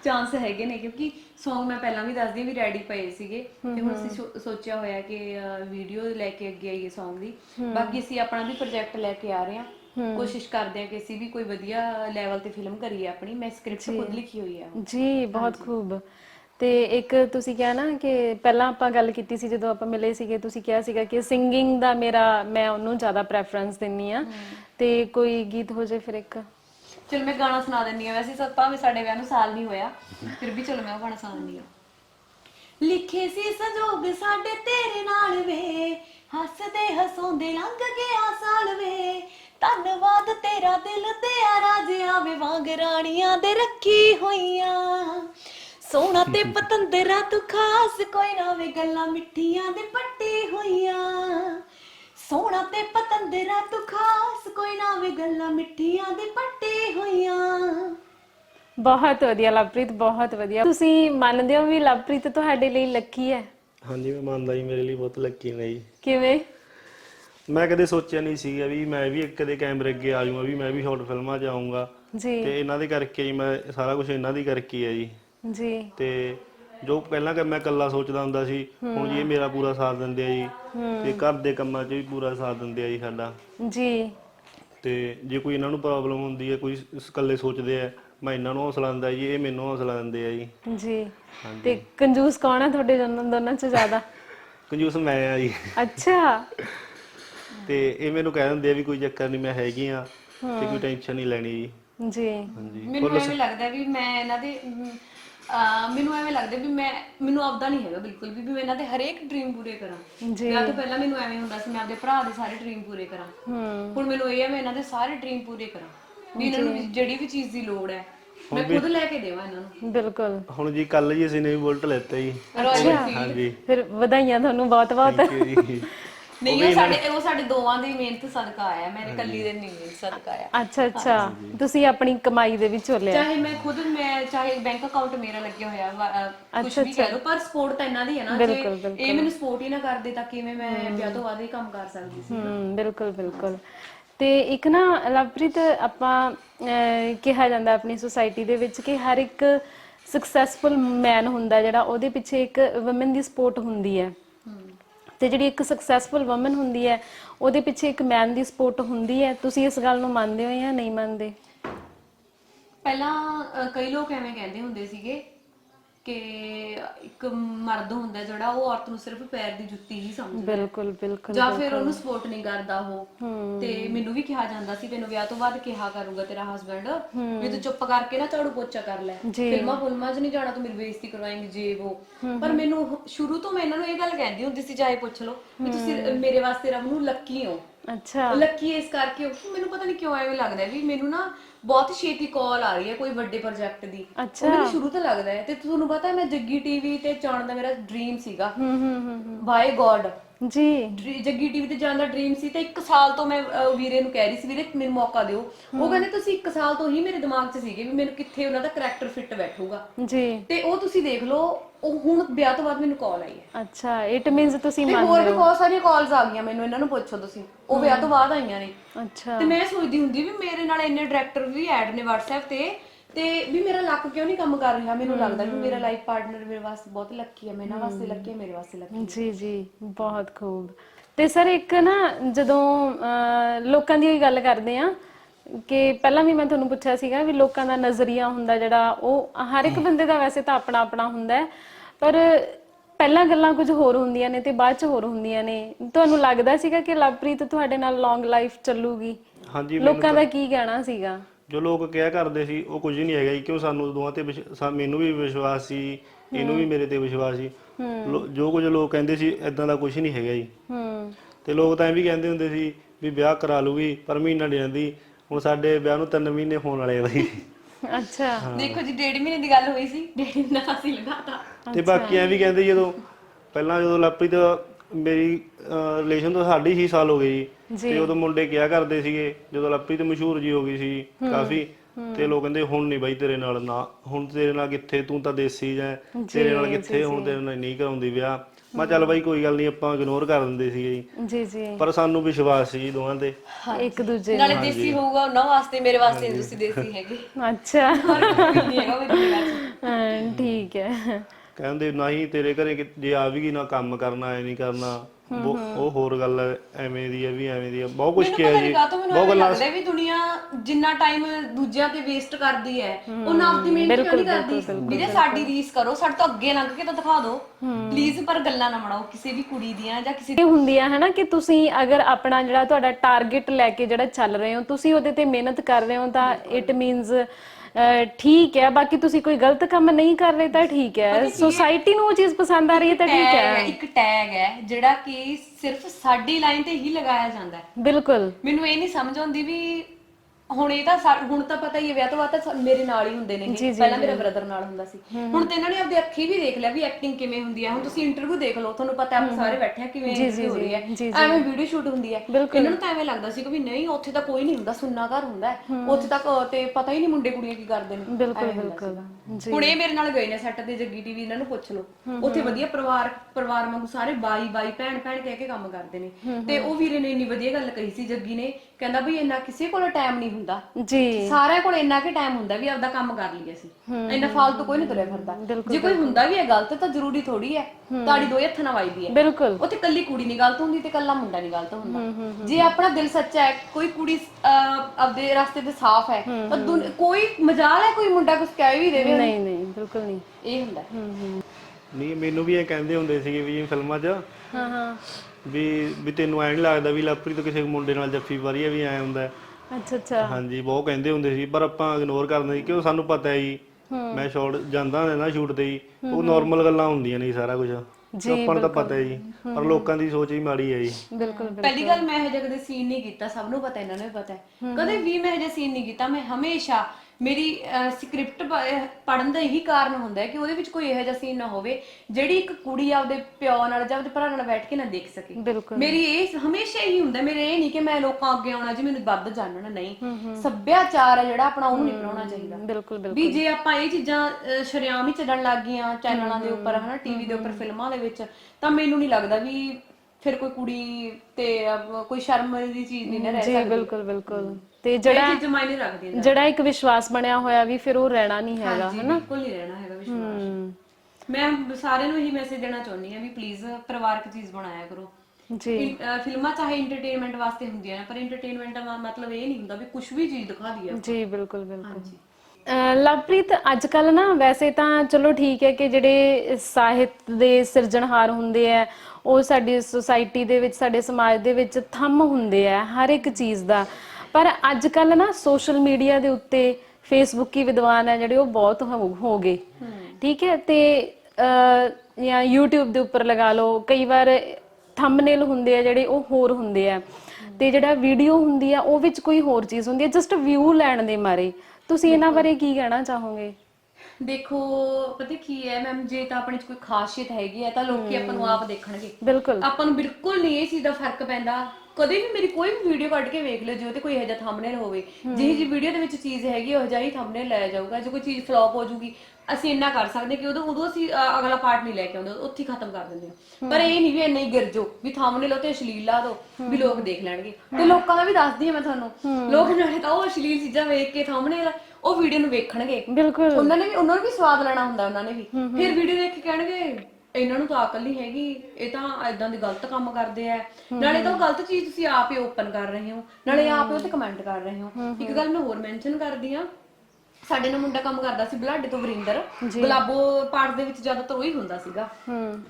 ਚਾਂਸ ਹੈਗੇ ਨੇ ਕਿਉਂਕਿ Song ਮੈਂ ਪਹਿਲਾਂ ਵੀ ਦੱਸਦੀ ਵੀ ਰੈਡੀ ਪਏ ਸੀਗੇ। ਤੇ ਹੁਣ ਅਸੀਂ ਸੋਚਿਆ ਹੋਇਆ ਕਿ ਵੀਡੀਓ ਲੈ ਕੇ ਅੱਗੇ ਆਈਏ Song ਦੀ। ਬਾਕੀ ਅਸੀਂ ਆਪਣਾ ਵੀ ਪ੍ਰੋਜੈਕਟ ਲੈ ਕੇ ਆ ਰਹੇ ਹਾਂ। ਕੋਸ਼ਿਸ਼ ਕਰਦੇ ਹਾਂ ਕਿ ਅਸੀਂ ਵੀ ਕੋਈ ਵਧੀਆ ਲੈਵਲ ਤੇ ਫਿਲਮ ਕਰੀਏ ਆਪਣੀ। ਮੈਂ ਸਕ੍ਰਿਪਟ ਖੁਦ ਲਿਖੀ ਹੋਈ ਹੈ ਜੀ ਬਹੁਤ ਖੂਬ। ਤੇ ਇੱਕ ਤੁਸੀਂ ਕਿਹਾ ਨਾ ਕਿ ਪਹਿਲਾਂ ਆਪਾਂ ਗੱਲ ਕੀਤੀ ਸੀ ਜਦੋਂ ਆਪਾਂ ਮਿਲੇ ਸੀਗੇ ਤੁਸੀਂ ਕਿਹਾ ਸੀਗਾ ਕਿ ਸਿੰਗਿੰਗ ਦਾ ਮੇਰਾ ਮੈਂ ਉਹਨੂੰ ਜ਼ਿਆਦਾ ਪ੍ਰੈਫਰੈਂਸ ਦਿੰਨੀ ਆ ਤੇ ਕੋਈ ਗੀਤ ਹੋ ਜਾਏ ਫਿਰ ਇੱਕ? ਚਲ ਮੈਂ ਗਾਣਾ ਸੁਣਾ ਦਿੰਦੀ ਹਾਂ। ਵੈਸੇ ਸਭ ਭਾਵੇਂ ਸਾਡੇ ਵਿਆਹ ਨੂੰ ਸਾਲ ਨਹੀਂ ਹੋਇਆ ਫਿਰ ਵੀ ਚਲੋ ਮੈਂ ਉਹ ਗਾਣਾ ਸੁਣਾ ਦਿੰਦੀ ਹਾਂ। ਲਿਖੇ ਸੀ ਸੰਜੋਗ ਸਾਡੇ ਤੇਰੇ ਨਾਲ ਵੇ ਹੱਸਦੇ ਹਸਾਉਂਦੇ ਲੰਘ ਗਿਆ ਸਾਲ ਵੇ। ਧੰਨਵਾਦ ਤੇਰਾ ਦਿਲ ਤੇ ਆ ਰਾਜਿਆ ਵੇ ਵਾਂਗ ਰਾਣੀਆਂ ਦੇ ਰੱਖੀ ਹੋਈਆਂ। ਸੋਹਣਾ ਤੇ ਪਤੰਦਰਾ ਤੂੰ ਖਾਸ ਕੋਈ ਨਾ ਵੇ ਗੱਲਾਂ ਮਿੱਠੀਆਂ ਦੇ ਪੱਟੀ ਹੋਈਆਂ। ਸੋਹਣਾ ਤੇ ਪਤੰਦਰਾ ਤੂੰ ਖਾਸ ਕੋਈ ਨਾ ਵੇ ਗੱਲਾਂ ਮਿੱਠੀਆਂ ਦੇ ਪੱਟੀ ਹੋਈਆਂ। ਬਹੁਤ ਵਧੀਆ ਲਵਪ੍ਰੀਤ ਬਹੁਤ ਵਧੀਆ। ਤੁਸੀਂ ਮੰਨਦੇ ਹੋ ਵੀ ਲਵਪ੍ਰੀਤ ਤੁਹਾਡੇ ਲਈ ਲੱਕੀ ਹੈ? ਹਾਂਜੀ ਮੈਂ ਮੰਨਦਾ ਜੀ ਮੇਰੇ ਲਈ ਬਹੁਤ ਲੱਕੀ ਨੇ ਜੀ। ਕਿਵੇਂ? ਮੈਂ ਕਦੇ ਸੋਚਿਆ ਨਹੀਂ ਸੀਗਾ ਵੀ ਮੈਂ ਵੀ ਕਦੇ ਕੈਮਰੇ ਅੱਗੇ ਆ ਜਾਊਂਗਾ ਵੀ ਮੈਂ ਵੀ ਸ਼ਾਰਟ ਫਿਲਮਾਂ 'ਚ ਆਊਂਗਾ। ਜੀ। ਤੇ ਇਹਨਾਂ ਦੇ ਕਰਕੇ ਹੀ ਮੈਂ ਸਾਰਾ ਕੁਝ ਇਹਨਾਂ ਦੀ ਕਰਕੇ ਹੀ ਹੈ ਜੀ। ਜੀ। ਤੇ ਜੋ ਪਹਿਲਾਂ ਕਿ ਮੈਂ ਇਕੱਲਾ ਸੋਚਦਾ ਹੁੰਦਾ ਸੀ ਹੁਣ ਜੀ ਇਹ ਮੇਰਾ ਪੂਰਾ ਸਾਥ ਦਿੰਦੇ ਆ ਜੀ। ਤੇ ਘਰ ਦੇ ਕੰਮਾਂ 'ਚ ਵੀ ਪੂਰਾ ਸਾਥ ਦਿੰਦੇ ਆ ਜੀ ਸਾਡਾ। ਜੀ। ਤੇ ਜੇ ਕੋਈ ਇਹਨਾਂ ਨੂੰ ਪ੍ਰੋਬਲਮ ਹੁੰਦੀ ਹੈ ਕੋਈ ਇਸ ਇਕੱਲੇ ਸੋਚਦੇ ਆ ਮੈਂ ਇਹਨਾਂ ਨੂੰ ਹੌਸਲਾ ਦਿੰਦਾ ਜੀ ਇਹ ਮੈਨੂੰ ਹੌਸਲਾ ਦਿੰਦੇ ਆ ਜੀ। ਜੀ। ਤੇ ਕੰਜੂਸ ਕੌਣ ਹੈ ਤੁਹਾਡੇ ਦੋਨਾਂ ਦੋਨਾਂ ਚ ਜ਼ਿਆਦਾ? ਕੰਜੂਸ ਮੈਂ ਆ ਜੀ। ਅੱਛਾ। ਤੇ ਇਹ ਮੈਨੂੰ ਕਹਿ ਦਿੰਦੇ ਆ ਵੀ ਕੋਈ ਚੱਕਰ ਨਹੀਂ ਮੈਂ ਹੈਗੀ ਆ ਤੇ ਕੋਈ ਟੈਨਸ਼ਨ ਨਹੀਂ ਲੈਣੀ ਜੀ। ਜੀ। ਹਾਂਜੀ। ਮੈਨੂੰ ਐਵੇਂ ਲੱਗਦਾ ਵੀ ਮੈਂ ਇਹਨਾਂ ਦੇ ਅਹ, ਮੈਨੂੰ ਐਵੇਂ ਲੱਗਦਾ ਵੀ ਮੈਂ ਮੈਨੂੰ ਆਪਦਾ ਨਹੀਂ ਹੈਗਾ ਬਿਲਕੁਲ ਵੀ ਵੀ ਮੈਂ ਇਹਨਾਂ ਦੇ ਹਰੇਕ ਡ੍ਰੀਮ ਪੂਰੇ ਕਰਾਂ। ਜੀ। ਵਿਆਹ ਤੋਂ ਪਹਿਲਾਂ ਮੈਨੂੰ ਐਵੇਂ ਹੁੰਦਾ ਸੀ ਮੈਂ ਆਪਦੇ ਭਰਾ ਦੇ ਸਾਰੇ ਡ੍ਰੀਮ ਪੂਰੇ ਕਰਾਂ। ਹੂੰ। ਹੁਣ ਮੈਨੂੰ ਇਹ ਹੈ ਮੈਂ ਇਹਨਾਂ ਦੇ ਸਾਰੇ ਡ੍ਰੀਮ ਪੂਰੇ ਕਰਾਂ। ਵੀ ਇਹਨਾਂ ਨੂੰ ਜਿਹੜੀ ਵੀ ਚੀਜ਼ ਦੀ ਲੋੜ ਹੈ ਮੈਂ ਖੁਦ ਲੈ ਕੇ ਦੇਵਾਂ ਇਹਨਾਂ ਨੂੰ। ਬਿਲਕੁਲ। ਹੁਣ ਜੀ ਕੱਲ ਜੀ ਅਸੀਂ ਨੇ ਵੀ ਬੁਲਟ ਲੈਤਾ ਜੀ। ਰਾਇਲ ਹਾਂਜੀ। ਫਿਰ ਵਧਾਈਆਂ ਤੁਹਾਨੂੰ ਬਹੁਤ ਬਹੁਤ ਥੈਂਕ ਯੂ ਜੀ। ਨਹੀਂ ਉਹ ਸਾਡੇ ਉਹ ਸਾਡੇ ਦੋਵਾਂ ਦੀ ਮਿਹਨਤ ਸਦਕਾ ਆਇਆ ਮੇਰੇ ਇਕੱਲੀ ਦੇ ਨਹੀਂ ਮਿਹਨਤ ਸਦਕਾ ਆਇਆ। ਅੱਛਾ ਅੱਛਾ। ਤੁਸੀਂ ਆਪਣੀ ਕਮਾਈ ਦੇ ਵਿੱਚੋਂ ਲਿਆ ਚਾਹੇ ਮੈਂ ਖੁਦ ਮੈਂ ਚਾਹੇ ਬੈਂਕ ਅਕਾਊਂਟ ਮੇਰਾ ਲੱਗਿਆ ਹੋਇਆ ਕੁਝ ਵੀ ਕਹਿ ਲਓ ਪਰ ਸਪੋਰਟ ਤਾਂ ਇਹਨਾਂ ਦੀ ਹੈ ਨਾ। ਜੇ ਇਹ ਮੈਨੂੰ ਸਪੋਰਟ ਹੀ ਨਾ ਕਰਦੇ ਤਾਂ ਕਿਵੇਂ ਮੈਂ ਵਿਆਹ ਤੋਂ ਬਾਅਦ ਇਹ ਕੰਮ ਕਰ ਸਕਦੀ ਸੀ। ਹੂੰ ਬਿਲਕੁਲ ਬਿਲਕੁਲ। ਤੇ ਇੱਕ ਨਾ ਲਵਪ੍ਰੀਤ ਆਪਾਂ ਕਿਹਾ ਜਾਂਦਾ ਆਪਣੀ ਸੁਸਾਇਟੀ ਦੇ ਵਿੱਚ ਕਿ ਹਰ ਇੱਕ ਸਕਸੈਸਫੁਲ ਮੈਨ ਹੁੰਦਾ ਜਿਹੜਾ ਉਹਦੇ ਪਿੱਛੇ ਇੱਕ ਔਮਨ ਦੀ ਸਪੋਰਟ ਹੁੰਦੀ ਹੈ। ਤੇ ਜਿਹੜੀ ਇੱਕ ਸਕਸੈਸਫੁਲ ਔਮਨ ਹੁੰਦੀ ਹੈ ਉਹਦੇ ਪਿੱਛੇ ਇੱਕ ਮੈਨ ਦੀ ਸਪੋਰਟ ਹੁੰਦੀ ਹੈ। ਤੁਸੀਂ ਇਸ ਗੱਲ ਨੂੰ ਮੰਨਦੇ ਹੋ ਜਾਂ ਨਹੀਂ ਮੰਨਦੇ? ਪਹਿਲਾਂ ਅਹ, ਕਈ ਲੋਕ ਐਵੇਂ ਕਹਿੰਦੇ ਹੁੰਦੇ ਸੀਗੇ ਕਿ ਇੱਕ ਮਰਦ ਹੁੰਦਾ ਜਿਹੜਾ ਉਹ ਔਰਤ ਨੂੰ ਸਿਰਫ ਪੈਰ ਦੀ ਜੁੱਤੀ ਹੀ ਸਮਝਦਾ ਬਿਲਕੁਲ ਬਿਲਕੁਲ ਜਾਂ ਫਿਰ ਉਹਨੂੰ ਸਪੋਰਟ ਨਹੀਂ ਕਰਦਾ ਉਹ। ਤੇ ਮੈਨੂੰ ਵੀ ਕਿਹਾ ਜਾਂਦਾ ਸੀ ਤੈਨੂੰ ਵਿਆਹ ਤੋਂ ਬਾਅਦ ਕਿਹਾ ਕਰੂਗਾ ਤੇਰਾ ਹਸਬੰਡ ਵੀ ਤੂੰ ਚੁੱਪ ਕਰਕੇ ਨਾ ਝਾੜੂ ਪੋਚਾ ਕਰ ਲੈ। ਫਿਲਮਾਂ ਫੁਲਮਾਂ 'ਚ ਨਹੀਂ ਜਾਣਾ ਤੂੰ ਮੇਰੀ ਬੇਇੱਜ਼ਤੀ ਕਰਵਾਏਂਗੀ ਜੇ ਉਹ। ਪਰ ਮੈਨੂੰ ਉਹ- ਸ਼ੁਰੂ ਤੋਂ ਮੈਂ ਇਹਨਾਂ ਨੂੰ ਇਹ ਗੱਲ ਕਹਿੰਦੀ ਹੁੰਦੀ ਸੀ ਚਾਹੇ ਪੁੱਛ ਲਓ ਵੀ ਤੁਸੀਂ ਮੇਰੇ ਵਾਸਤੇ ਰੱਬ ਨੂੰ ਲੱਕੀ ਹੋ। ਅੱਛਾ। ਲੱਕੀ ਇਸ ਕਰਕੇ ਹੋ ਕਿ ਮੈਨੂੰ ਪਤਾ ਨਹੀਂ ਕਿਉਂ ਐਵੇਂ ਲੱਗਦਾ ਵੀ ਮੈਨੂੰ ਨਾ ਬਹੁਤ ਛੇਤੀ ਕਾਲ ਆ ਰਹੀ ਹੈ ਕੋਈ ਵੱਡੇ ਪ੍ਰੋਜੈਕਟ ਦੀ। ਉਹ ਮੈਨੂੰ ਸ਼ੁਰੂ ਤੋਂ ਲੱਗਦਾ ਹੈ ਤੇ ਤੁਹਾਨੂੰ ਪਤਾ ਹੈ ਮੈਂ ਜੱਗੀ ਟੀਵੀ ਤੇ ਜਾਣ ਦਾ ਮੇਰਾ ਡ੍ਰੀਮ ਸੀਗਾ। ਹੂੰ ਹੂੰ ਹੂੰ ਬਾਏ ਗੋਡ ਜੀ। ਡਰੀ- ਜੱਗੀ ਟੀਵੀ ਤੇ ਜਾਣ ਦਾ ਡ੍ਰੀਮ ਸੀ ਤੇ ਇੱਕ ਸਾਲ ਤੋਂ ਮੈਂ ਅਹ, ਵੀਰੇ ਨੂੰ ਕਹਿ ਰਹੀ ਸੀ ਵੀਰੇ ਮੈਨੂੰ ਮੌਕਾ ਦਿਓ। ਉਹ ਕਹਿੰਦੇ ਤੁਸੀਂ ਇੱਕ ਸਾਲ ਤੋਂ ਹੀ ਮੇਰੇ ਦਿਮਾਗ 'ਚ ਸੀਗੇ ਵੀ ਮੈਨੂੰ ਕਿੱਥੇ ਉਹਨਾਂ ਦਾ ਕਰੈਕਟਰ ਫਿੱਟ ਬੈਠੂਗਾ। ਜੀ। ਤੇ ਉਹ ਤੁਸੀਂ ਦੇਖ ਲਓ ਉਹ ਹੁਣ ਵਿਆਹ ਤੋਂ ਬਾਅਦ ਮੈਨੂੰ ਕਾਲ ਆਈ ਹੈ। ਅੱਛਾ ਇਟ ਮੀਨਸ ਤੁਸੀਂ ਤੇ ਮੰਨ ਹੋਰ ਵੀ ਬਹੁਤ ਸਾਰੀਆਂ ਕਾਲਸ ਆ ਗਈਆਂ ਮੈਨੂੰ ਇਹਨਾਂ ਨੂੰ ਪੁੱਛੋ ਤੁਸੀਂ। ਉਹ ਵਿਆਹ ਤੋਂ ਬਾਅਦ ਆਈਆਂ ਨੇ। ਅੱਛਾ। ਤੇ ਮੈਂ ਸੋਚਦੀ ਹੁੰਦੀ ਵੀ ਮੇਰੇ ਨਾਲ ਇੰਨੇ ਡਾਇਰੈਕਟਰ ਵੀ ਐਡ ਨੇ WhatsApp ਤੇ। ਤੇ ਵੀ ਮੇਰਾ ਲੱਕ ਕਿਉਂ ਨਹੀਂ ਕੰਮ ਕਰ ਰਿਹਾ? ਮੈਨੂੰ ਲੱਗਦਾ ਵੀ ਮੇਰਾ ਲਾਈਫ ਪਾਰਟਨਰ ਮੇਰੇ ਵਾਸਤੇ ਬਹੁਤ ਲੱਕੀ ਹੈ ਮੇਰੇ ਨਾਲ ਵਾਸਤੇ ਲੱਕੀ ਹੈ ਮੇਰੇ ਵਾਸਤੇ ਲੱਕੀ ਜੀ ਜੀ ਬਹੁਤ ਖੂਬ। ਤੇ ਸਰ ਇੱਕ ਨਾ ਜਦੋਂ ਅਹ, ਲੋਕਾਂ ਦੀ ਗੱਲ ਕਰਦੇ ਆ ਕਿ ਪਹਿਲਾਂ ਵੀ ਮੈਂ ਤੁਹਾਨੂੰ ਪੁੱਛਿਆ ਸੀਗਾ ਵੀ ਲੋਕਾਂ ਦਾ ਨਜ਼ਰੀਆ ਹੁੰਦਾ ਜਿਹੜਾ ਉਹ ਹਰ ਇੱਕ ਬੰਦੇ ਦਾ ਵੈਸੇ ਤਾਂ ਆਪਣਾ ਆਪਣਾ ਹੁੰਦਾ ਹੈ ਪਰ ਪਹਿਲਾਂ ਗੱਲਾਂ ਕੁਝ ਹੋਰ ਹੁੰਦੀਆਂ ਨੇ ਤੇ ਬਾਅਦ ਚ ਹੋਰ ਹੁੰਦੀਆਂ ਨੇ। ਤੁਹਾਨੂੰ ਲੱਗਦਾ ਸੀਗਾ ਕਿ ਲਵਪ੍ਰੀਤ ਤੁਹਾਡੇ ਨਾਲ ਲੌਂਗ ਲਾਈਫ ਚੱਲੂਗੀ? ਹਾਂਜੀ ਲੋਕਾਂ ਦਾ ਕੀ ਕਹਿਣਾ ਸੀਗਾ? ਜੋ ਲੋਕ ਕਿਹਾ ਕਰਦੇ ਸੀ ਉਹ ਕੁਝ ਨਹੀਂ ਹੈਗਾ ਜੀ ਕਿਉਂ ਸਾਨੂੰ ਦੋਵਾਂ ਤੇ ਵਿਸ਼- ਸਾ- ਮੈਨੂੰ ਵੀ ਵਿਸ਼ਵਾਸ ਸੀ ਇਹਨੂੰ ਵੀ ਮੇਰੇ ਤੇ ਵਿਸ਼ਵਾਸ ਸੀ। ਲੋ- ਜੋ ਕੁਝ ਲੋਕ ਕਹਿੰਦੇ ਸੀ ਇਦਾਂ ਦਾ ਕੁਝ ਨਹੀਂ ਹੈਗਾ ਜੀ। ਹੂੰ। ਤੇ ਲੋਕ ਤਾਂ ਇਹ ਵੀ ਕਹਿੰਦੇ ਹੁੰਦੇ ਸੀ ਵੀ ਵਿਆਹ ਕਰਾ ਲੂਗੀ ਪਰ ਮਹੀਨਾ ਨਹੀਂ ਜਾਂਦੀ ਹੁਣ ਸਾਡੇ ਵਿਆਹ ਨੂੰ 3 ਮਹੀਨੇ ਹੋਣ ਵਾਲੇ ਆ ਜੀ ਅੱਛਾ। ਦੇਖੋ ਜੀ ਡੇਢ ਮਹੀਨੇ ਦੀ ਗੱਲ ਹੋਈ ਸੀ। ਡੇਢ ਮਹੀਨਾ ਅਸੀਂ ਲਗਾਤਾ ਤੇ ਬਾਕੀ ਐ ਵੀ ਕਹਿੰਦੇ ਜਦੋਂ ਪਹਿਲਾਂ ਜਦੋਂ ਲਾਪਰੀ ਤਾਂ ਮੇਰੀ ਰਿਲੇਸ਼ਨ ਤੋਂ ਸਾਢੇ ਛੇ ਸਾਲ ਹੋ ਗਏ ਜੀ। ਤੇ ਉਦੋਂ ਮੁੰਡੇ ਕਿਹਾ ਕਰਦੇ ਸੀਗੇ ਜਦੋਂ ਲਾਪਰੀ ਤੇ ਮਸ਼ਹੂਰ ਜੀ ਹੋ ਗਈ ਸੀ ਕਾਫੀ ਤੇ ਲੋਕ ਕਹਿੰਦੇ ਹੁਣ ਨਹੀਂ ਬਾਈ ਤੇਰੇ ਨਾਲ ਨਾ ਹੁਣ ਤੇਰੇ ਨਾਲ ਕਿੱਥੇ ਤੂੰ ਤਾਂ ਦੇਸੀ ਜਾਂ ਤੇਰੇ ਨਾਲ ਕਿੱਥੇ ਹੁਣ ਤੇਰੇ ਨਾਲ ਨਹੀਂ ਕਰਾਉਂਦੀ ਵਿਆਹ। ਮੈਂ ਚੱਲ ਬਾਈ ਕੋਈ ਗੱਲ ਨਹੀਂ ਆਪਾਂ ਇਗਨੋਰ ਕਰ ਦਿੰਦੇ ਸੀਗੇ ਜੀ। ਜੀ ਜੀ। ਪਰ ਸਾਨੂੰ ਵਿਸ਼ਵਾਸ ਸੀ ਜੀ ਦੋਵਾਂ ਤੇ। ਇੱਕ ਦੂਜੇ ਨਾਲੇ ਦੇਸੀ ਹੋਊਗਾ ਉਹਨਾਂ ਵਾਸਤੇ ਮੇਰੇ ਵਾਸਤੇ ਤੁਸੀਂ ਦੇਸੀ ਹੈਗੇ। ਅੱਛਾ। ਨਹੀਂ ਹੈਗਾ ਮੇਰੀ ਨਿਗਾਹ 'ਚ ਹਾਂ, ਠੀਕ ਹੈ। ਕਹਿੰਦੇ ਨਹੀਂ ਤੇਰੇ ਘਰੇ ਕਿ- ਜੇ ਆ ਵੀ ਗਈ ਨਾ ਕੰਮ ਕਰਨਾ ਐ ਨਹੀਂ ਕਰਨਾ। ਉਹ ਉਹ ਹੋਰ ਗੱਲ ਐ, ਐਵੇਂ ਦੀ ਐ ਵੀ ਐਵੇਂ ਦੀ ਐ। ਬਹੁਤ ਕੁਝ ਮੈਨੂੰ ਕਿਹਾ ਪਤਾ ਜੀ। ਨਹੀਂ ਕਾਹਤੋਂ ਮੈਨੂੰ ਐਵੇਂ ਲੱਗਦਾ ਵੀ ਦੁਨੀਆ ਜਿੰਨਾ ਟਾਈਮ ਦੂਜਿਆਂ ਤੇ ਵੇਸਟ ਕਰਦੀ ਹੈ। ਉਹ ਨਾ ਆਪਦੀ ਮਿਹਨਤ ਕਿਉਂ ਨਹੀਂ ਕਰਦੀ? ਵੀਰੇ ਸਾਡੀ ਰੀਸ ਕਰੋ ਸਾਡੇ ਤੋਂ ਅੱਗੇ ਲੰਘ ਕੇ ਤਾਂ ਦਿਖਾ ਦਿਓ ਪਲੀਜ਼ ਪਰ ਗੱਲਾਂ ਨਾ ਬਣਾਓ ਕਿਸੇ ਵੀ ਕੁੜੀ ਦੀਆਂ ਜਾਂ ਕਿਸੇ ਇਹ ਹੁੰਦੀ ਆ ਹਨਾ ਕਿ ਤੁਸੀਂ ਅਗਰ ਆਪਣਾ ਜਿਹੜਾ ਤੁਹਾਡਾ ਟਾਰਗੇਟ ਲੈ ਕੇ ਜਿਹੜਾ ਚੱਲ ਰਹੇ ਹੋ ਤੁਸੀਂ ਉਹਦੇ ਤੇ ਮਿਹਨਤ ਕਰ ਰਹੇ ਹੋ ਤਾਂ ਇਟ ਮੀਨਸ ਠੀਕ ਹੈ ਬਾਕੀ ਤੁਸੀਂ ਕੋਈ ਗਲਤ ਕੰਮ ਨਹੀਂ ਕਰ ਰਹੇ ਤਾਂ ਠੀਕ ਹੈ। ਸੋਸਾਇਟੀ ਨੂੰ ਉਹ ਚੀਜ਼ ਪਸੰਦ ਆ ਰਹੀ ਹੈ ਤਾਂ ਠੀਕ ਹੈ। ਇੱਕ ਟੈਗ ਹੈ ਜਿਹੜਾ ਕਿ ਸਿਰਫ ਸਾਡੀ ਲਾਈਨ ਤੇ ਹੀ ਲਗਾਇਆ ਜਾਂਦਾ ਹੈ। ਬਿਲਕੁਲ। ਮੈਨੂੰ ਇਹ ਨਹੀਂ ਸਮਝ ਆਉਂਦੀ ਵੀ ਹੁਣ ਇਹ ਤਾਂ ਸਾ- ਹੁਣ ਤਾਂ ਪਤਾ ਹੀ ਹੈ ਵਿਆਹ ਤੋਂ ਬਾਅਦ ਤਾਂ ਸਾ- ਮੇਰੇ ਨਾਲ ਹੀ ਹੁੰਦੇ ਨੇ ਇਹ। ਪਹਿਲਾਂ ਮੇਰਾ ਬ੍ਰਦਰ ਨਾਲ ਹੁੰਦਾ ਸੀ। ਹੁਣ ਤੇ ਇਹਨਾਂ ਨੇ ਆਪਣੀ ਅੱਖੀ ਵੀ ਦੇਖ ਲਿਆ ਵੀ ਐਕਟਿੰਗ ਕਿਵੇਂ ਹੁੰਦੀ ਹੈ। ਹੁਣ ਤੁਸੀਂ ਇੰਟਰਵਿਊ ਦੇਖ ਲਓ ਤੁਹਾਨੂੰ ਪਤਾ ਆਪਾਂ ਸਾਰੇ ਬੈਠੇ ਆ ਕਿਵੇਂ interview ਹੋ ਰਹੀ ਹੈ। ਐਵੇਂ ਵੀਡੀਓ ਸ਼ੂਟ ਹੁੰਦੀ ਹੈ। ਇਹਨਾਂ ਨੂੰ ਤਾਂ ਐਵੇਂ ਲੱਗਦਾ ਸੀ ਕਿ ਵੀ ਨਹੀਂ ਉੱਥੇ ਤਾਂ ਕੋਈ ਨਹੀਂ ਹੁੰਦਾ ਸੁੰਨਾ ਘਰ ਹੁੰਦਾ ਹੈ। ਉੱਥੇ ਤੱਕ ਤੇ ਪਤਾ ਹੀ ਨਹੀਂ ਮੁੰਡੇ ਕੁੜੀਆਂ ਕੀ ਕਰਦੇ ਨੇ। ਬਿਲਕੁਲ ਬਿਲਕੁਲ। ਜੀ। ਹੁਣ ਇਹ ਮੇਰੇ ਨਾਲ ਗਏ ਨੇ ਸੈੱਟ ਤੇ ਜੱਗੀ ਟੀਵੀ ਇਹਨਾਂ ਨੂੰ ਪੁੱਛ ਲਓ। ਉੱਥੇ ਵਧੀਆ ਪਰਿਵਾਰ ਪਰਿਵਾਰ ਵਾਂਗੂ ਸਾਰੇ ਬਾਈ ਬਾਈ ਭੈਣ ਭੈਣ ਕਹਿ ਕੇ ਕੰਮ ਕਰਦੇ ਨੇ। ਤੇ ਉਹ ਵੀਰੇ ਨੇ ਇੰਨੀ ਵਧੀਆ ਗੱਲ ਕਹੀ ਸੀ ਜੱਗੀ ਨੇ। ਕਹਿੰਦਾ ਵੀ ਇੰਨਾ ਕਿਸੇ ਕੋਲ ਟਾਈਮ ਨਹੀਂ ਹੁੰਦਾ। ਜੀ। ਸਾਰਿਆਂ ਕੋਲ ਇੰਨਾ ਕਿ ਟਾਈਮ ਹੁੰਦਾ ਵੀ ਆਪਦਾ ਕੰਮ ਕਰ ਲਈਏ ਅਸੀਂ। ਇੰਨਾ ਫਾਲਤੂ ਕੋਈ ਨਹੀਂ ਤੁਰਿਆ ਫਿਰਦਾ। ਜੇ ਕੋਈ ਹੁੰਦਾ ਵੀ ਹੈ ਗਲਤ ਤਾਂ ਜ਼ਰੂਰੀ ਥੋੜੀ ਹੈ। ਤਾੜੀ ਦੋ ਹੱਥਾਂ ਨਾਲ ਵਾਈਦੀ ਹੈ। ਬਿਲਕੁਲ। ਉੱਥੇ ਕੱਲੀ ਕੁੜੀ ਨਹੀਂ ਗਲਤ ਹੁੰਦੀ ਤੇ ਕੱਲਾ ਮੁੰਡਾ ਨਹੀਂ ਗਲਤ ਹੁੰਦਾ। ਜੇ ਆਪਣਾ ਦਿਲ ਸੱਚਾ ਹੈ ਕੋਈ ਕੁੜੀ ਆਪਦੇ ਰਸਤੇ ਤੇ ਸਾਫ਼ ਹੈ ਤਾਂ ਕੋਈ ਮਜਾਲ ਹੈ ਕੋਈ ਮੁੰਡਾ ਕੁਝ ਕਹਿ ਵੀ ਦੇਵੇ? ਨਹੀਂ ਨਹੀਂ ਬਿਲਕੁਲ ਨਹੀਂ। ਇਹ ਹੁੰਦਾ ਹੈ। ਨਹੀਂ ਮੈਨੂੰ ਵੀ ਇਹ ਕਹਿੰਦੇ ਹੁੰਦੇ ਸੀਗੇ ਵੀ ਫਿਲਮਾਂ 'ਚ। ਹਾਂ ਹਾਂ। ਵੀ ਵੀ ਤੈਨੂੰ ਐ ਨਹੀਂ ਲੱਗਦਾ ਵੀ ਲਾਪਰੀ ਤੋਂ ਕਿਸੇ ਮੁੰਡੇ ਨਾਲ ਜੱਫੀ ਵਾਰੀ ਵੀ ਐ ਹੁੰਦਾ ਹੈ। ਅੱਛਾ ਅੱਛਾ। ਹਾਂਜੀ ਬਹੁਤ ਕਹਿੰਦੇ ਹੁੰਦੇ ਸੀ ਪਰ ਆਪਾਂ ਇਗਨੋਰ ਕਰਦੇ ਸੀ ਕਿਉਂ ਸਾਨੂੰ ਪਤਾ ਹੈ। ਜੀ ਮੈਂ ਸ਼ਾਰਟ ਜਾਂਦਾ ਹੁੰਦਾ ਨਾ ਸ਼ੂਟ ਤੇ ਜੀ ਉਹ ਨਾਰਮਲ ਗੱਲਾਂ ਹੁੰਦੀਆਂ ਨੇ ਜੀ ਸਾਰਾ ਕੁਝ ਆਪਾਂ ਨੂੰ ਤਾਂ ਪਤਾ ਹੈ ਜੀ ਪਰ ਲੋਕਾਂ ਦੀ ਸੋਚ ਹੀ ਮਾੜੀ ਹੈ ਜੀ। ਬਿਲਕੁਲ ਪਹਿਲੀ ਗੱਲ ਮੈਂ ਇਹ ਜਿਹਾ ਕਦੇ ਸੀਨ ਨਹੀਂ ਕੀਤਾ ਸਭ ਨੂੰ ਪਤਾ ਇਹਨਾਂ ਨੂੰ ਵੀ ਪਤਾ। ਹੈ ਕਦੇ ਵੀ ਮੈਂ ਇਹ ਜਿਹਾ ਸੀਨ ਨਹੀਂ ਕੀਤਾ ਮੈਂ ਹਮੇਸ਼ਾ ਮੇਰੀ ਸਕ੍ਰਿਪਟ ਪੜਨ ਦਾ ਇਹੀ ਕਾਰਨ ਹੁੰਦਾ ਹੈ ਕਿ ਉਹਦੇ ਵਿੱਚ ਕੋਈ ਇਹੋ ਜਿਹਾ ਸੀਨ ਨਾ ਹੋਵੇ ਜਿਹੜੀ ਇੱਕ ਕੁੜੀ ਆਪਦੇ ਪਿਓ ਨਾਲ ਜਾਂ ਆਪਦੇ ਭਰਾ ਨਾਲ ਬੈਠ ਕੇ ਨਾ ਦੇਖ ਸਕੇ। ਮੇਰੀ ਇਹ ਹਮੇਸ਼ਾ ਹੀ ਹੁੰਦਾ ਮੇਰੇ ਇਹ ਨਹੀਂ ਕਿ ਮੈਂ ਲੋਕਾਂ ਅੱਗੇ ਆਉਣਾ ਜੀ ਮੈਨੂੰ ਵੱਧ ਜਾਣਨਾ ਨਹੀਂ। ਸੱਭਿਆਚਾਰ ਹੈ ਜਿਹੜਾ ਆਪਣਾ ਉਹਨੂੰ ਨਹੀਂ ਬਣਾਉਣਾ ਚਾਹੀਦਾ। ਬਿਲਕੁਲ ਬਿਲਕੁਲ। ਵੀ ਜੇ ਆਪਾਂ ਇਹ ਚੀਜ਼ਾਂ ਸ਼ਰੇਆਮ ਹੀ ਚੱਲਣ ਲੱਗ ਗਈਆਂ ਚੈਨਲਾਂ ਦੇ ਉੱਪਰ ਹਨਾ ਟੀਵੀ ਦੇ ਉੱਪਰ ਫਿਲਮਾਂ ਦੇ ਵਿੱਚ ਤਾਂ ਮੈਨੂੰ ਨਹੀਂ ਲੱਗਦਾ ਵੀ ਫਿਰ ਕੋਈ ਕੁੜੀ ਤੇ ਕੋਈ ਸ਼ਰਮ ਦੀ ਚੀਜ਼ ਨਹੀਂ ਨਾ ਰਹਿ ਜੀ ਬਿਲਕੁਲ ਬਿਲਕੁਲ। ਤੇ ਇਹ ਜਿਹੜਾ ਚੀਜ਼ ਮਾਇਨੇ ਰੱਖਦੀ ਹੈ ਜਿਹੜਾ ਇੱਕ ਵਿਸ਼ਵਾਸ ਬਣਿਆ ਹੋਇਆ ਵੀ ਫਿਰ ਉਹ ਰਹਿਣਾ ਨਹੀਂ ਹੈਗਾ ਜੀ ਬਿਲਕੁਲ ਨਹੀਂ ਰਹਿਣਾ ਹੈਗਾ ਵਿਸ਼ਵਾਸ। ਮੈਂ ਸਾਰਿਆਂ ਨੂੰ ਇਹੀ ਮੈਸੇਜ ਦੇਣਾ ਚਾਹੁੰਦੀ ਹਾਂ ਵੀ ਪਲੀਜ਼ ਪਰਿਵਾਰਕ ਚੀਜ਼ ਬਣਾਇਆ ਕਰੋ। ਜੀ। ਫਿਲ- ਅਹ, ਫਿਲਮਾਂ ਚਾਹੇ ਐਂਟਰਟੇਨਮੈਂਟ ਵਾਸਤੇ ਹੁੰਦੀਆਂ ਨੇ ਪਰ ਐਂਟਰਟੇਨਮੈਂਟ ਦਾ ਮਤਲਬ ਇਹ ਨਹੀਂ ਹੁੰਦਾ ਵੀ ਕੁਝ ਵੀ ਚੀਜ਼ ਦਿਖਾ ਦਈਏ ਜੀ ਬਿਲਕੁਲ ਬਿਲਕੁਲ। ਅਹ ਲਵਪ੍ਰੀਤ ਅੱਜ ਕੱਲ ਨਾ ਵੈਸੇ ਤਾਂ ਚਲੋ ਠੀਕ ਹੈ ਕਿ ਜਿਹੜੇ ਸਾਹਿਤ ਦੇ ਸਿਰਜਣਹਾਰ ਹੁੰਦੇ ਆ ਉਹ ਸਾਡੀ ਸੁਸਾਇਟੀ ਦੇ ਵਿੱਚ ਸਾਡੇ ਸਮਾਜ ਦੇ ਵਿੱਚ ਥੰਮ ਹੁੰਦੇ ਆ ਹਰ ਇੱਕ ਚੀਜ਼ ਦਾ। ਪਰ ਅੱਜ ਕੱਲ ਨਾ ਸੋਸ਼ਲ ਮੀਡੀਆ ਦੇ ਉੱਤੇ ਫੇਸਬੁੱਕੀ ਵਿਦਵਾਨ ਆ ਜਿਹੜੇ ਉਹ ਬਹੁਤ ਹੋ ਹੋ ਗਏ। ਠੀਕ ਹੈ? ਤੇ ਜਾਂ YouTube ਦੇ ਉੱਪਰ ਲਗਾ ਲਓ ਕਈ ਵਾਰ ਥੰਬਨੇਲ ਹੁੰਦੇ ਆ ਜਿਹੜੇ ਉਹ ਹੋਰ ਹੁੰਦੇ ਆ। ਤੇ ਜਿਹੜਾ ਵੀਡੀਓ ਹੁੰਦੀ ਆ ਉਹ ਵਿੱਚ ਕੋਈ ਹੋਰ ਚੀਜ਼ ਹੁੰਦੀ ਹੈ ਜਸਟ ਵਿਊ ਲੈਣ ਦੇ ਮਾਰੇ। ਤੁਸੀਂ ਇਹਨਾਂ ਬਾਰੇ ਕੀ ਕਹਿਣਾ ਚਾਹੋਗੇ? ਦੇਖੋ ਪਤਾ ਕੀ ਹੈ ਮੈਮ ਜੇ ਤਾਂ ਆਪਣੇ ਚ ਕੋਈ ਖਾਸੀਅਤ ਹੈਗੀ ਹੈ ਤਾਂ ਲੋਕੀ ਆਪਾਂ ਨੂੰ ਆਪ ਦੇਖਣਗੇ। ਬਿਲਕੁਲ। ਆਪਾਂ ਨੂੰ ਬਿਲਕੁਲ ਨਹੀਂ ਇਹ ਚੀਜ਼ ਦਾ ਫ਼ਰਕ ਪੈਂਦਾ। ਕਦੇ ਵੀ ਮੇਰੀ ਕੋਈ ਵੀ ਵੀਡੀਓ ਕੱਢ ਕੇ ਵੇਖ ਲਿਓ ਜੇ ਉਹਤੇ ਕੋਈ ਇਹੋ ਜਿਹਾ ਥੰਬਨੇਲ ਹੋਵੇ। ਜਿਹੀ ਜੀ ਵੀਡੀਓ ਦੇ ਵਿੱਚ ਚੀਜ਼ ਹੈਗੀ ਉਹ ਜਿਹਾ ਹੀ ਥੰਬਨੇਲ ਲਾਇਆ ਜਾਊਗਾ। ਜੇ ਕੋਈ ਚੀਜ਼ ਫਲॉप ਹੋ ਜੂਗੀ ਅਸੀਂ ਇੰਨਾ ਕਰ ਸਕਦੇ ਕਿ ਉਦੋਂ ਉਦੋਂ ਅਸੀਂ ਅ, ਅਗਲਾ ਪਾਰਟ ਨਹੀਂ ਲੈ ਕੇ ਆਉਂਦੇ ਉੱਥੇ ਹੀ ਖਤਮ ਕਰ ਦਿੰਦੇ ਹਾਂ। ਪਰ ਇਹ ਨਹੀਂ ਵੀ ਇੰਨਾ ਹੀ ਗਿਰ ਜੋ ਵੀ ਥੰਬਨੇਲ ਉਤੇ ਅਸ਼ਲੀਲ ਲਾ ਦੋ ਵੀ ਲੋਕ ਦੇਖ ਲੈਣਗੇ। ਤੇ ਲੋਕਾਂ ਦਾ ਵੀ ਦੱਸਦੀ ਹਾਂ ਮੈਂ ਤੁਹਾਨੂੰ ਲੋਕ ਨਾਲੇ ਤਾਂ ਉਹ ਅਸ਼ਲੀਲ ਚੀਜ਼ਾਂ ਵੇਖ ਕੇ ਥੰਬਨੇਲ ਉਹ ਵੀਡੀਓ ਨੂੰ ਵੇਖਣਗੇ। ਬਿਲਕੁਲ। ਉਹਨਾਂ ਨੇ ਵੀ ਉਹਨਾਂ ਨੂੰ ਵੀ ਸਵਾਦ ਲੈਣਾ ਹੁੰਦਾ ਉਹਨਾਂ ਨੇ ਵੀ। ਫਿਰ ਵੀਡੀਓ ਦੇਖ ਕੇ ਕਹਿਣਗੇ ਇਹਨਾਂ ਨੂੰ ਤਾਂ ਅਕਲ ਨਹੀਂ ਹੈਗੀ ਇਹ ਤਾਂ ਐਦਾਂ ਦੇ ਗਲਤ ਕੰਮ ਕਰਦੇ ਆ। ਨਾਲੇ ਤਾਂ ਉਹ ਗਲਤ ਚੀਜ਼ ਤੁਸੀਂ ਆਪ ਹੀ ਓਪਨ ਕਰ ਰਹੇ ਹੋ ਨਾਲੇ ਆਪ ਹੀ ਉਹ ਤੇ ਕਮੈਂਟ ਕਰ ਰਹੇ ਹੋ। ਇੱਕ ਗੱਲ ਮੈਂ ਹੋਰ ਮੈਂਸ਼ਨ ਕਰਦੀ ਆ ਸਾਡੇ ਨਾਲ ਮੁੰਡਾ ਕੰਮ ਕਰਦਾ ਸੀ ਬਲਾਡੇ ਤੋਂ ਵਰਿੰਦਰ। ਗੁਲਾਬੋ ਪਾਰਟ ਦੇ ਵਿੱਚ ਜ਼ਿਆਦਾਤਰ ਉਹੀ ਹੁੰਦਾ ਸੀਗਾ। ਹੂੰ।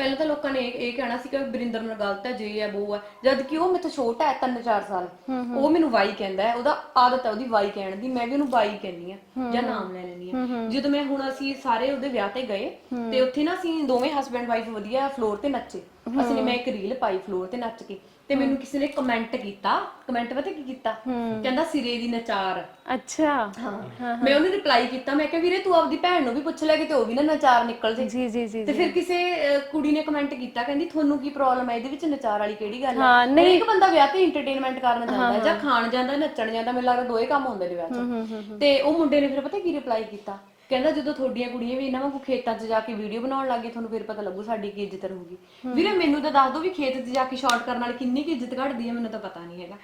ਪਹਿਲਾਂ ਤਾਂ ਲੋਕਾਂ ਨੇ ਇਹ ਇਹ ਕਹਿਣਾ ਸੀ ਕਿ ਬਰਿੰਦਰ ਨਾਲ ਗਲਤ ਹੈ ਜੇ ਹੈ ਉਹ ਹੈ। ਜਦ ਕਿ ਉਹ ਮੇਰੇ ਤੋਂ ਛੋਟਾ ਹੈ 3-4 ਸਾਲ। ਉਹ ਮੈਨੂੰ ਵਾਈ ਕਹਿੰਦਾ ਹੈ ਉਹਦਾ ਆਦਤ ਹੈ ਉਹਦੀ ਵਾਈ ਕਹਿਣ ਦੀ। ਮੈਂ ਵੀ ਉਹਨੂੰ ਵਾਈ ਕਹਿੰਦੀ ਆ ਜਾਂ ਨਾਮ ਲੈ ਲੈਂਦੀ ਆ ਜਦੋਂ ਮੈਂ ਹੁਣ ਅਸੀਂ ਸਾਰੇ ਉਹਦੇ ਵਿਆਹ ਤੇ ਗਏ ਤੇ ਉੱਥੇ ਨਾ ਅਸੀਂ ਦੋਵੇਂ ਹਸਬੰਡ ਵਾਈਫ ਵਧੀਆ ਫਲੋਰ ਤੇ ਨੱਚੇ। ਅਸੀਂ ਨੇ ਮੈਂ ਇੱਕ ਰੀਲ ਪਾਈ ਫਲੋਰ ਤੇ ਨੱਚ ਕੇ ਤੇ ਮੈਨੂੰ ਕਿਸੇ ਨੇ ਕਮੈਂਟ ਕੀਤਾ। ਕਮੈਂਟ ਪਤਾ ਕੀ ਕੀਤਾ? ਕਹਿੰਦਾ ਸਿਰੇ ਦੀ ਨਚਾਰ। ਅੱਛਾ। ਹਾਂ। ਮੈਂ ਉਹਨੂੰ ਰਿਪਲਾਈ ਕੀਤਾ। ਮੈਂ ਕਿਹਾ ਵੀਰੇ ਤੂੰ ਆਪਦੀ ਭੈਣ ਨੂੰ ਵੀ ਪੁੱਛ ਲੈ ਕਿਤੇ ਉਹ ਵੀ ਨਾ ਨਚਾਰ ਨਿਕਲ ਜੇ। ਜੀ ਜੀ ਜੀ ਤੇ ਫਿਰ ਕਿਸੇ ਕੁੜੀ ਨੇ ਕਮੈਂਟ ਕੀਤਾ। ਕਹਿੰਦੀ ਤੁਹਾਨੂੰ ਕੀ ਪ੍ਰੋਬਲਮ ਹੈ? ਇਹਦੇ ਵਿੱਚ ਨਚਾਰ ਵਾਲੀ ਕਿਹੜੀ ਗੱਲ ਹਾਂ, ਇੱਕ ਬੰਦਾ ਵਿਆਹ ਤੇ ਐਂਟਰਟੇਨਮੈਂਟ ਕਰਨ ਜਾਂਦਾ ਜਾਂ ਖਾਣ ਜਾਂਦਾ ਨੱਚਣ ਜਾਂਦਾ। ਮੈਨੂੰ ਲੱਗਦਾ ਦੋਏ ਕੰਮ ਹੁੰਦੇ ਨੇ ਵਿਆਹ 'ਚ। ਤੇ ਉਹ ਮੁੰਡੇ ਨੇ ਫਿਰ ਪਤਾ ਕੀ ਰਿਪਲਾਈ ਕੀਤਾ? ਕਹਿੰਦਾ ਜਦੋਂ ਤੁਹਾਡੀਆਂ ਕੁੜੀਆਂ ਵੀ ਇਹਨਾਂ ਵਾਂਗੂ ਖੇਤਾਂ 'ਚ ਜਾ ਕੇ ਵੀਡੀਓ ਬਣਾਉਣ ਲੱਗੇ ਤੁਹਾਨੂੰ ਫਿਰ ਪਤਾ ਲੱਗੂ ਸਾਡੀ ਕੀ ਇੱਜ਼ਤ ਰਹੂਗੀ। ਵੀਰੇ ਮੈਨੂੰ ਤਾਂ ਦੱਸ ਦਿਓ ਵੀ ਖੇਤ 'ਚ ਜਾ ਕੇ ਸ਼ਾਰਟ ਕਰਨ ਨਾਲ ਕਿੰਨੀ ਕੀ ਇੱਜ਼ਤ ਘਟਦੀ ਹੈ ਮੈਨੂੰ ਤਾਂ ਪਤਾ ਨਹੀਂ ਹੈਗਾ।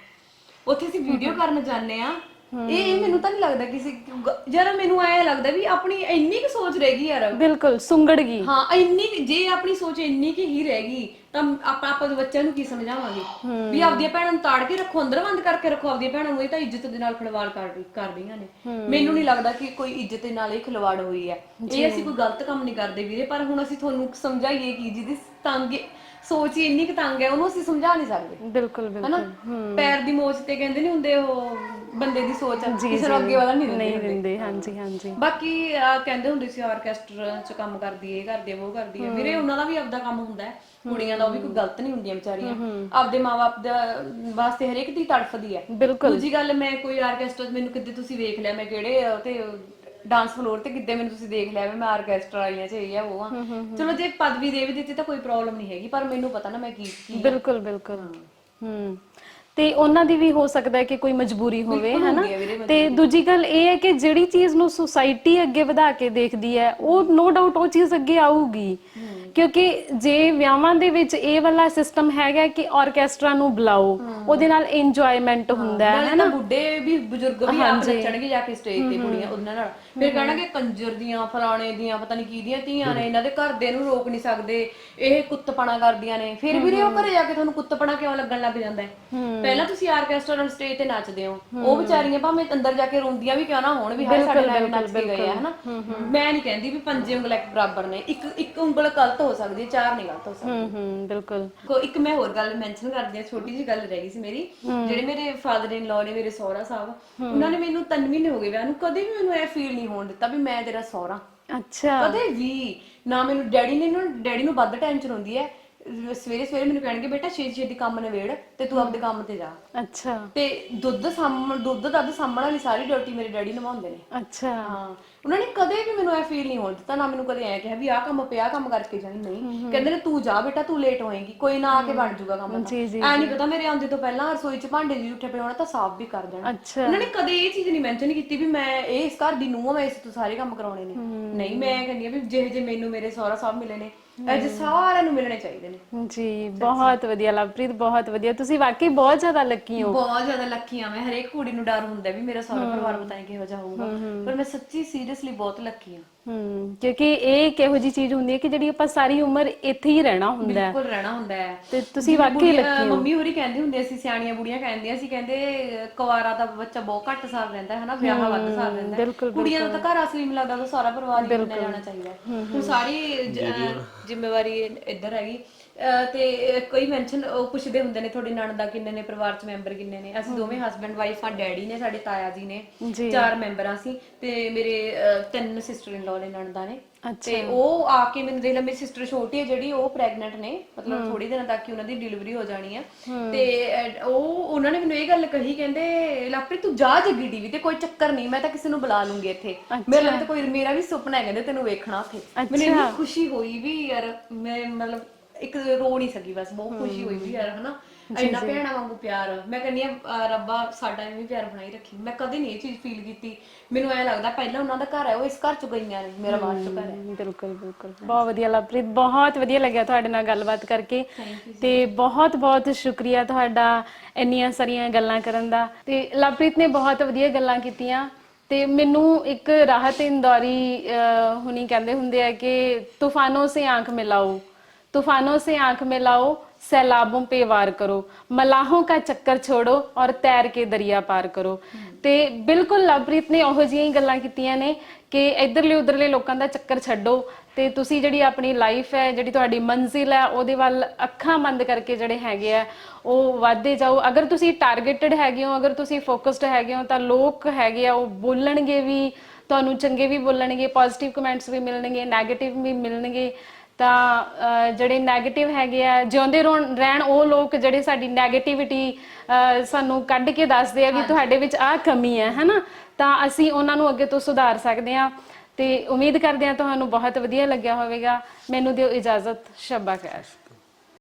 ਉੱਥੇ ਅਸੀਂ ਵੀਡੀਓ [LAUGHS] ਕਰਨ ਜਾਂਦੇ ਆ ਇਹ ਇਹ ਮੈਨੂੰ ਤਾਂ ਨਹੀਂ ਲੱਗਦਾ ਕਿਸੇ ਯਾਰ ਮੈਨੂੰ ਐ ਲੱਗਦਾ ਵੀ ਆਪਣੀ ਇੰਨੀ ਕੁ ਸੋਚ ਰਹਿ ਗਈ ਯਾਰ। ਬਿਲਕੁਲ ਸੁੰਗੜ ਗਈ। ਹਾਂ ਇੰਨੀ ਕੁ- ਜੇ ਆਪਣੀ ਸੋਚ ਇੰਨੀ ਕਿ ਹੀ ਰਹਿ ਗਈ ਤਾਂ ਆਪਾਂ ਆਪਾਂ ਦੇ ਬੱਚਿਆਂ ਨੂੰ ਕੀ ਸਮਝਾਵਾਂਗੇ? ਵੀ ਆਪਦੀਆਂ ਭੈਣਾਂ ਨੂੰ ਤਾੜ ਕੇ ਰੱਖੋ ਅੰਦਰ ਬੰਦ ਕਰਕੇ ਰੱਖੋ ਆਪਦੀਆਂ ਭੈਣਾਂ ਨੂੰ ਇਹ ਤਾਂ ਇੱਜ਼ਤ ਦੇ ਨਾਲ ਖਿਲਵਾੜ ਕਰ ਕਰਦੀਆਂ ਨੇ। ਮੈਨੂੰ ਨਹੀਂ ਲੱਗਦਾ ਕਿ ਕੋਈ ਇੱਜ਼ਤ ਦੇ ਨਾਲ ਇਹ ਖਿਲਵਾੜ ਹੋਈ ਹੈ। ਇਹ ਅਸੀਂ ਕੋਈ ਗਲਤ ਕੰਮ ਨਹੀਂ ਕਰਦੇ ਵੀਰੇ ਪਰ ਹੁਣ ਅਸੀਂ ਤੁਹਾਨੂੰ ਸਮਝਾਈਏ ਕਿ ਜਿਹਦੀ ਤੰਗ ਸੋਚ ਹੀ ਇੰਨੀ ਕੁ ਤੰਗ ਹੈ ਉਹਨੂੰ ਅਸੀਂ ਸਮਝਾ ਨਹੀਂ ਸਕਦੇ। ਬਿਲਕੁਲ ਬਿਲਕੁਲ। ਹਨਾ ਪੈਰ ਦੀ ਮੋਚ ਤੇ ਕਹਿੰਦੇ ਨਹੀਂ ਹੁੰਦੇ ਉਹ ਬੰਦੇ ਦੀ ਸੋਚ ਕਿਸੇ ਨੂੰ ਅੱਗੇ ਵਾਲਾ ਨਹੀਂ ਨਹੀਂ ਦਿੰਦੇ ਹਾਂਜੀ ਹਾਂਜੀ। ਬਾਕੀ ਕਹਿੰਦੇ ਹੁੰਦੇ ਸੀ ਆਰਕੈਸਟਰਾ ਚ ਕੰਮ ਕਰਦੀ ਏ ਕਰਦੀ ਉਹ ਕਰਦੀ ਏ। ਵੀਰੇ ਉਹਨਾਂ ਦਾ ਵੀ ਆਪਦਾ ਕੰਮ ਹੁੰਦਾ ਹੈ ਕੁੜੀਆਂ ਦਾ ਉਹ ਵੀ ਕੋਈ ਗਲਤ ਨਹੀਂ ਹੁੰਦੀਆਂ ਵਿਚਾਰੀਆਂ। ਆਪਦੇ ਮਾਪੇ ਦਾ ਵਾਸਤੇ ਹਰੇਕ ਦੀ ਤੜਫਦੀ ਹੈ ਬਿਲਕੁਲ। ਦੂਜੀ ਗੱਲ ਮੈਂ ਕੋਈ ਆਰਕੈਸਟਰਾ ਮੈਨੂੰ ਕਿੱਦੇ ਤੁਸੀਂ ਵੇਖ ਲਿਆ ਮੈਂ ਕਿਹੜੇ ਅਹ, ਤੇ ਡਾਂਸ ਫਲੋਰ ਤੇ ਕਿੱਦੇ ਮੈਨੂੰ ਤੁਸੀਂ ਦੇਖ ਲਿਆ ਵੀ ਮੈਂ ਆਰਕੈਸਟਰਾ ਆਈਆਂ ਚ ਇਹ ਆ ਉਹ ਆ। ਚਲੋ ਜੇ ਪਦਵੀ ਦੇ ਵੀ ਦਿੱਤੀ ਤਾਂ ਕੋਈ ਪ੍ਰੋਬਲਮ ਨਹੀਂ ਹੈਗੀ ਪਰ ਮੈਨੂੰ ਪਤਾ ਨਾ ਮੈਂ ਕੀ ਕੀ ਬਿਲਕੁਲ ਬਿਲਕੁਲ। ਹੂੰ। ਤੇ ਉਹਨਾਂ ਦੀ ਵੀ ਹੋ ਸਕਦਾ ਹੈ ਕਿ ਕੋਈ ਮਜਬੂਰੀ ਹੋਵੇ ਬਿਲਕੁਲ ਹਨਾ? ਹੁੰਦੀ ਹੈ ਵੀਰੇ ਤੇ ਦੂਜੀ ਗੱਲ ਇਹ ਹੈ ਕਿ ਜਿਹੜੀ ਚੀਜ਼ ਨੂੰ ਸੁਸਾਇਟੀ ਅੱਗੇ ਵਧਾ ਕੇ ਦੇਖਦੀ ਹੈ ਉਹ ਨੋ ਡਾਊਟ ਉਹ ਚੀਜ਼ ਅੱਗੇ ਆਊਗੀ। ਕਿਉਂਕਿ ਜੇ ਵਿਆਹਾਂ ਦੇ ਵਿੱਚ ਇਹ ਵਾਲਾ ਸਿਸਟਮ ਹੈਗਾ ਕਿ ਆਰਕੈਸਟਰਾ ਨੂੰ ਬੁਲਾਓ ਉਹਦੇ ਨਾਲ ਇੰਜੋਇਮੈਂਟ ਹੁੰਦਾ ਹੈ ਤਾਂ ਬੁੱਢੇ ਵੀ ਬਜ਼ੁਰਗ ਵੀ ਆਪ ਨੱਚਣਗੇ ਜਾ ਕੇ ਸਟੇਜ ਤੇ ਕੁੜੀਆਂ ਉਹਨਾਂ ਨਾਲ। ਫਿਰ ਕਹਿਣਗੇ ਕੰਜਰ ਦੀਆਂ ਫਲਾਣੇ ਦੀਆਂ ਪਤਾ ਨਹੀਂ ਕੀ ਦੀਆਂ ਧੀਆਂ ਨੇ ਇਹਨਾਂ ਦੇ ਘਰ ਦੇ ਨੂੰ ਰੋਕ ਨਹੀਂ ਸਕਦੇ ਇਹ ਕੁੱਤਪਣਾ ਕਰਦੀਆਂ ਨੇ। ਫਿਰ ਵੀਰੇ ਉਹ ਘਰੇ ਜਾ ਕੇ ਤੁਹਾਨੂੰ ਕੁੱਤਪਣਾ ਕਿਉਂ ਲੱਗਣ ਲੱਗ ਜਾਂਦਾ ਹੈ? ਪਹਿਲਾਂ ਤੁਸੀਂ ਆਰਕੈਸਟਰਾ ਨਾਲ ਸਟੇਜ ਤੇ ਨੱਚਦੇ ਹੋ। ਉਹ ਵਿਚਾਰੀਆਂ ਭਾਵੇਂ ਅੰਦਰ ਜਾ ਕੇ ਰੋਂਦੀਆਂ ਵੀ ਕਿਉਂ ਨਾ ਹੋਣ ਵੀ ਹਾਏ ਸਾਡੇ ਨਾਲ ਵੀ ਨੱਚ ਕੇ ਗਏ ਹਨਾ? ਮੈਂ ਨਹੀਂ ਕਹਿੰਦੀ ਵੀ ਪੰਜੇ ਉਂਗਲ ਇੱਕ ਬਰਾਬਰ ਨੇ ਇੱਕ ਇੱਕ ਉਂਗਲ ਗਲਤ ਹੋ ਸਕਦੀ ਹੈ ਚਾਰ ਨਹੀਂ ਗਲਤ ਹੋ ਸਕਦੀ। ਹੂੰ ਹੂੰ ਬਿਲਕੁਲ। ਕੋ ਇੱਕ ਮੈਂ ਹੋਰ ਗੱਲ ਮੈਂਸ਼ਨ ਕਰਦੀ ਆ ਛੋਟੀ ਜਿਹੀ ਗੱਲ ਰਹਿ ਗਈ ਸੀ ਮੇਰੀ। ਜਿਹੜੇ ਮੇਰੇ ਫਾਦਰ ਇਨ ਲਾਅ ਨੇ ਮੇਰੇ ਸਹੁਰਾ ਸਾਹਿਬ ਉਹਨਾਂ ਨੇ ਮੈਨੂੰ 3 ਮਹੀਨੇ ਹੋ ਗਏ ਵਿਆਹ ਨੂੰ ਕਦੇ ਵੀ ਮੈਨੂੰ ਇਹ ਫੀਲ ਨਹੀਂ ਹੋਣ ਦਿੱਤਾ ਵੀ ਮੈਂ ਤੇਰਾ ਸਹੁਰਾ। ਅੱਛਾ। ਕਦੇ ਵੀ। ਨਾ ਮੈਨੂੰ ਡੈਡੀ ਨੇ ਨੂੰ ਡੈਡੀ ਨੂੰ ਵੱਧ ਟੈਨਸ਼ਨ ਹੁੰਦੀ ਹੈ। ਸਵੇਰੇ ਸਵੇਰੇ ਮੈਨੂੰ ਕਹਿਣਗੇ ਬੇਟਾ ਛੇਤੀ ਛੇਤੀ ਕੰਮ ਨਿਬੇੜ ਤੇ ਤੂੰ ਆਪਦੇ ਕੰਮ ਤੇ ਜਾ। ਅੱਛਾ। ਤੇ ਦੁੱਧ ਸਾਂਭਣ ਦੁੱਧ ਦੱਧ ਸਾਂਭਣ ਵਾਲੀ ਸਾਰੀ ਡਿਊਟੀ ਮੇਰੇ ਡੈਡੀ ਨਿਭਾਉਂਦੇ ਨੇ। ਅੱਛਾ। ਹਾਂ। ਉਹਨਾਂ ਨੇ ਕਦੇ ਵੀ ਮੈਨੂੰ ਇਹ ਫੀਲ ਨਹੀਂ ਹੋਣ ਦਿੱਤਾ ਨਾ ਮੈਨੂੰ ਕਦੇ ਐ ਕਿਹਾ ਵੀ ਆਹ ਕੰਮ ਪਿਆ ਕੰਮ ਕਰਕੇ ਜਾਈ। ਨਹੀਂ। ਕਹਿੰਦੇ ਨੇ ਤੂੰ ਜਾ ਬੇਟਾ ਤੂੰ ਲੇਟ ਹੋਏਗੀ। ਕੋਈ ਨਾ ਆ ਕੇ ਬਣ ਜਾਊਗਾ ਕੰਮ ਜੀ, ਜੀ, ਐ ਨਹੀਂ ਪਤਾ ਮੇਰੇ ਆਉਂਦੇ ਤੋਂ ਪਹਿਲਾਂ ਰਸੋਈ 'ਚ ਭਾਂਡੇ ਜੀ ਉੱਠੇ ਪਏ ਹੋਣਾ ਤਾਂ ਸਾਫ਼ ਵੀ ਕਰ ਦੇਣਾ। ਅੱਛਾ। ਉਹਨਾਂ ਨੇ ਕਦੇ ਇਹ ਚੀਜ਼ ਨਹੀਂ ਮੈਂਸ਼ਨ ਕੀਤੀ ਵੀ ਮੈਂ ਇਹ ਇਸ ਘਰ ਦੀ ਨੂੰਹ ਆ ਮੈਂ ਇਸ ਤੋਂ ਸਾਰੇ ਕੰਮ ਕਰਾਉਣੇ ਨੇ। ਨਹੀਂ ਮੈਂ ਕਹਿੰਦੀ ਆ ਵੀ ਜਿਹੇ ਜੇ ਮੈਨੂੰ ਮੇਰੇ ਸਹੁਰਾ ਸਾਹਿਬ ਮਿਲੇ ਨੇ ਇਹ ਜੇ ਸਾਰਿਆਂ ਨੂੰ ਮਿਲਣੇ ਚਾਹੀਦੇ ਨੇ। ਜੀ ਬਹੁਤ ਵਧੀਆ ਲਵਪ੍ਰੀਤ ਬਹੁਤ ਵਧੀਆ। ਤੁਸੀਂ ਵਾਕਈ ਬਹੁਤ ਜ਼ਿਆਦਾ ਲੱਕੀ ਹੋ। ਬਹੁਤ ਜ਼ਿਆਦਾ ਲੱਕੀ ਆ ਮੈਂ। ਹਰੇਕ ਕੁੜੀ ਨੂੰ ਡਰ ਹੁੰਦਾ ਵੀ ਮੇਰਾ ਸਹੁਰਾ ਪਰਿਵਾਰ ਪਤਾ ਨਹੀਂ ਕਿਹੋ ਜਿਹਾ ਹੋਊਗਾ। ਪਰ ਮੈਂ ਸੱਚੀ ਸੀਰੀਅਸਲੀ ਬਹੁਤ ਲੱਕੀ ਆ। ਹੂੰ ਕਿਉਂਕਿ ਇਹ ਇੱਕ ਇਹੋ ਜੀ ਚੀਜ਼ ਹੁੰਦੀ ਹੈ ਕਿ ਜਿਹੜੀ ਆਪਾਂ ਸਾਰੀ ਉਮਰ ਇੱਥੇ ਹੀ ਰਹਿਣਾ ਹੁੰਦਾ ਹੈ। ਬਿਲਕੁਲ ਰਹਿਣਾ ਹੁੰਦਾ ਹੈ। ਤੇ ਤੁਸੀਂ ਜਿਵੇਂ ਵਾਕਈ ਬੁੜੀਆਂ- ਲੱਕੀ ਹੋ। ਮੰਮੀ ਹੋਰੀ ਕਹਿੰਦੀ ਹੁੰਦੀ ਸੀ ਸਿਆਣੀਆਂ ਬੁੜੀਆਂ ਕਹਿੰਦੀਆਂ ਸੀ ਕਹਿੰਦੇ ਕੁਆਰਾ ਦਾ ਬੱਚਾ ਬਹੁਤ ਘੱਟ ਸਾਲ ਰਹਿੰਦਾ ਹੈ ਹਨਾ? ਵਿਆਹ ਵੱਧ ਸਾਲ ਰਹਿੰਦਾ ਹੈ। ਬਿਲਕੁਲ, ਕੁੜੀਆਂ ਦਾ ਤਾਂ ਘਰ ਅਸਲੀ ਮੈਨੂੰ ਲੱਗਦਾ ਤਾਂ ਸਾਰਾ ਪਰਿਵਾਰ ਹੀ ਮੰਨਿਆ ਜਾਣਾ ਚਾਹੀਦਾ ਹੈ। ਹੁਣ ਸਾਰੀ ਜ- ਅਹ, ਜ਼ਿੰਮੇਵਾਰੀ ਇੱਧਰ ਹੈਗੀ। ਤੇ ਕੋਈ ਮੈਂਸ਼ਨ ਉਹ ਪੁੱਛਦੇ ਹੁੰਦੇ ਨੇ ਤੁਹਾਡੀ ਨਣਦ ਦਾ ਕਿੰਨੇ ਨੇ ਪਰਿਵਾਰ ਚ ਮੈਂਬਰ ਕਿੰਨੇ ਨੇ। ਅਸੀਂ ਦੋਵੇਂ ਹਸਬੰਡ ਵਾਈਫ ਆ ਡੈਡੀ ਨੇ ਸਾਡੇ ਤਾਇਆ ਜੀ ਨੇ ਜੀ। ਚਾਰ ਮੈਂਬਰ ਸੀ ਤੇ ਮੇਰੇ ਅਹ, ਤਿੰਨ ਸਿਸਟਰ ਇਨ ਲਾਅ ਨੇ ਨਣਦਾਂ ਨੇ। ਅੱਛਾ। ਤੇ ਉਹ ਆ ਕੇ ਮੈਨੂੰ ਦੇਖ ਲੈ ਮੇਰੀ ਸਿਸਟਰ ਛੋਟੀ ਹੈ ਜਿਹੜੀ ਉਹ ਪ੍ਰੈਗਨੈਂਟ ਨੇ। ਮਤਲਬ ਥੋੜੀ ਦਿਨਾਂ ਤੱਕ ਹੀ ਉਹਨਾਂ ਦੀ ਡਿਲੀਵਰੀ ਹੋ ਜਾਣੀ ਹੈ ਤੇ ਅਹ, ਉਹ ਉਹਨਾਂ ਨੇ ਮੈਨੂੰ ਇਹ ਗੱਲ ਕਹੀ ਕਹਿੰਦੇ ਲਾਪਰੀ ਤੂੰ ਜਾ ਜੱਗੀ ਟੀਵੀ ਤੇ ਕੋਈ ਚੱਕਰ ਨਹੀਂ ਮੈਂ ਤਾਂ ਕਿਸੇ ਨੂੰ ਬੁਲਾ ਲੂੰਗੀ ਇੱਥੇ। ਮੇਰੇ ਲਈ ਤਾਂ ਕੋਈ ਮੇਰਾ ਵੀ ਸੁਪਨਾ ਹੈ ਕਹਿੰਦੇ ਤੈਨੂੰ ਵੇਖਣਾ ਉੱਥੇ। ਮੈਨੂੰ ਇੰਨੀ ਖੁਸ਼ੀ ਹੋਈ ਵੀ ਯਾਰ ਮੈਂ ਮਤਲਬ ਇੱਕ ਰੋ ਨਹੀਂ ਸਕੀ ਬਸ ਬਹੁਤ ਖੁਸ਼ੀ ਹੋਈ ਵੀ ਯਾਰ ਹਨਾ? ਇੰਨਾ ਭੈਣਾ ਵਾਂਗੂ ਪਿਆਰ ਮੈਂ ਕਹਿੰਦੀ ਆ ਰੱਬਾ ਸਾਡਾ ਐਵੇਂ ਪਿਆਰ ਬਣਾਈ ਰੱਖੀ। ਮੈਂ ਕਦੇ ਨਹੀਂ ਇਹ ਚੀਜ਼ ਫੀਲ ਕੀਤੀ। ਮੈਨੂੰ ਐ ਲੱਗਦਾ ਪਹਿਲਾਂ ਉਹਨਾਂ ਦਾ ਘਰ ਹੈ ਉਹ ਇਸ ਘਰ ਚ ਗਈਆਂ ਨੇ ਮੇਰਾ ਬਾਅਦ ਚ ਘਰ ਹੈ। ਬਿਲਕੁਲ ਬਿਲਕੁਲ। ਬਹੁਤ ਵਧੀਆ ਲਵਪ੍ਰੀਤ ਬਹੁਤ ਵਧੀਆ ਲੱਗਿਆ ਤੁਹਾਡੇ ਨਾਲ ਗੱਲਬਾਤ ਕਰਕੇ। ਤੇ ਬਹੁਤ ਬਹੁਤ ਸ਼ੁਕਰੀਆ ਤੁਹਾਡਾ ਇੰਨੀਆਂ ਸਾਰੀਆਂ ਗੱਲਾਂ ਕਰਨ ਦਾ। ਤੇ ਲਵਪ੍ਰੀਤ ਨੇ ਬਹੁਤ ਵਧੀਆ ਗੱਲਾਂ ਕੀਤੀਆਂ। ਤੇ ਮੈਨੂੰ ਇੱਕ ਰਾਹਤ ਇੰਦੌਰੀ ਅਹ, ਹੁਣੀ ਕਹਿੰਦੇ ਹੁੰਦੇ ਆ ਕਿ ਤੂਫਾਨੋਂ ਸੇ ਆਂਖ ਮਿਲਾਓ। तूफानों से आंख में लाओ ਸੈਲਾਬੋਂ ਪੇ ਵਾਰ ਕਰੋ ਮਲਾਹੋਂ ਦਾ ਚੱਕਰ ਛੋੜੋ ਔਰ ਤੈਰ ਕੇ ਦਰਿਆ ਪਾਰ ਕਰੋ ਤੇ ਬਿਲਕੁਲ ਲਵਪ੍ਰੀਤ ਨੇ ਉਹੋ ਜਿਹੀਆਂ ਹੀ ਗੱਲਾਂ ਕੀਤੀਆਂ ਨੇ ਕਿ ਇਧਰਲੇ ਉਧਰਲੇ ਲੋਕਾਂ ਦਾ ਚੱਕਰ ਛੱਡੋ ਤੇ ਤੁਸੀਂ ਜਿਹੜੀ ਆਪਣੀ ਲਾਈਫ ਹੈ ਜਿਹੜੀ ਤੁਹਾਡੀ ਮੰਜ਼ਿਲ ਹੈ ਉਹਦੇ ਵੱਲ ਅੱਖਾਂ ਬੰਦ ਕਰਕੇ ਜਿਹੜੇ ਹੈਗੇ ਆ ਉਹ ਵਾਧੇ ਜਾਓ ਅਗਰ ਤੁਸੀਂ ਟਾਰਗੇਟਡ ਹੈਗੇ ਹੋ ਅਗਰ ਤੁਸੀਂ ਫੋਕਸਡ ਹੈਗੇ ਹੋ ਤਾਂ ਲੋਕ ਹੈਗੇ ਆ ਉਹ ਬੋਲਣਗੇ ਵੀ ਤੁਹਾਨੂੰ ਚੰਗੇ ਵੀ ਬੋਲਣਗੇ ਪੋਜ਼ਿਟਿਵ ਕਮੈਂਟਸ ਵੀ ਮਿਲਣਗੇ 네ਗੇਟਿਵ ਵੀ ਮਿਲਣਗੇ ਤਾਂ ਅਹ, ਜਿਹੜੇ 네ਗੇਟਿਵ ਹੈਗੇ ਆ ਜਿਉਂਦੇ ਰਹਿਣ ਰਹਿਣ ਉਹ ਲੋਕ ਜਿਹੜੇ ਸਾਡੀ 네ਗੇਟਿਵਿਟੀ ਸਾਨੂੰ ਕੱਢ ਕੇ ਦੱਸਦੇ ਆ ਵੀ ਤੁਹਾਡੇ ਵਿੱਚ ਆਹ ਕਮੀ ਹੈ ਹਨਾ? ਤਾਂ ਅਸੀਂ ਉਹਨਾਂ ਨੂੰ ਅੱਗੇ ਤੋਂ ਸੁਧਾਰ ਸਕਦੇ ਆ ਤੇ ਉਮੀਦ ਕਰਦੇ ਆ ਤੁਹਾਨੂੰ ਬਹੁਤ ਵਧੀਆ ਲੱਗਿਆ ਹੋਵੇਗਾ। ਮੈਨੂੰ ਦਿਓ ਇਜਾਜ਼ਤ। ਸ਼ੱਬਾ ਖੈਰ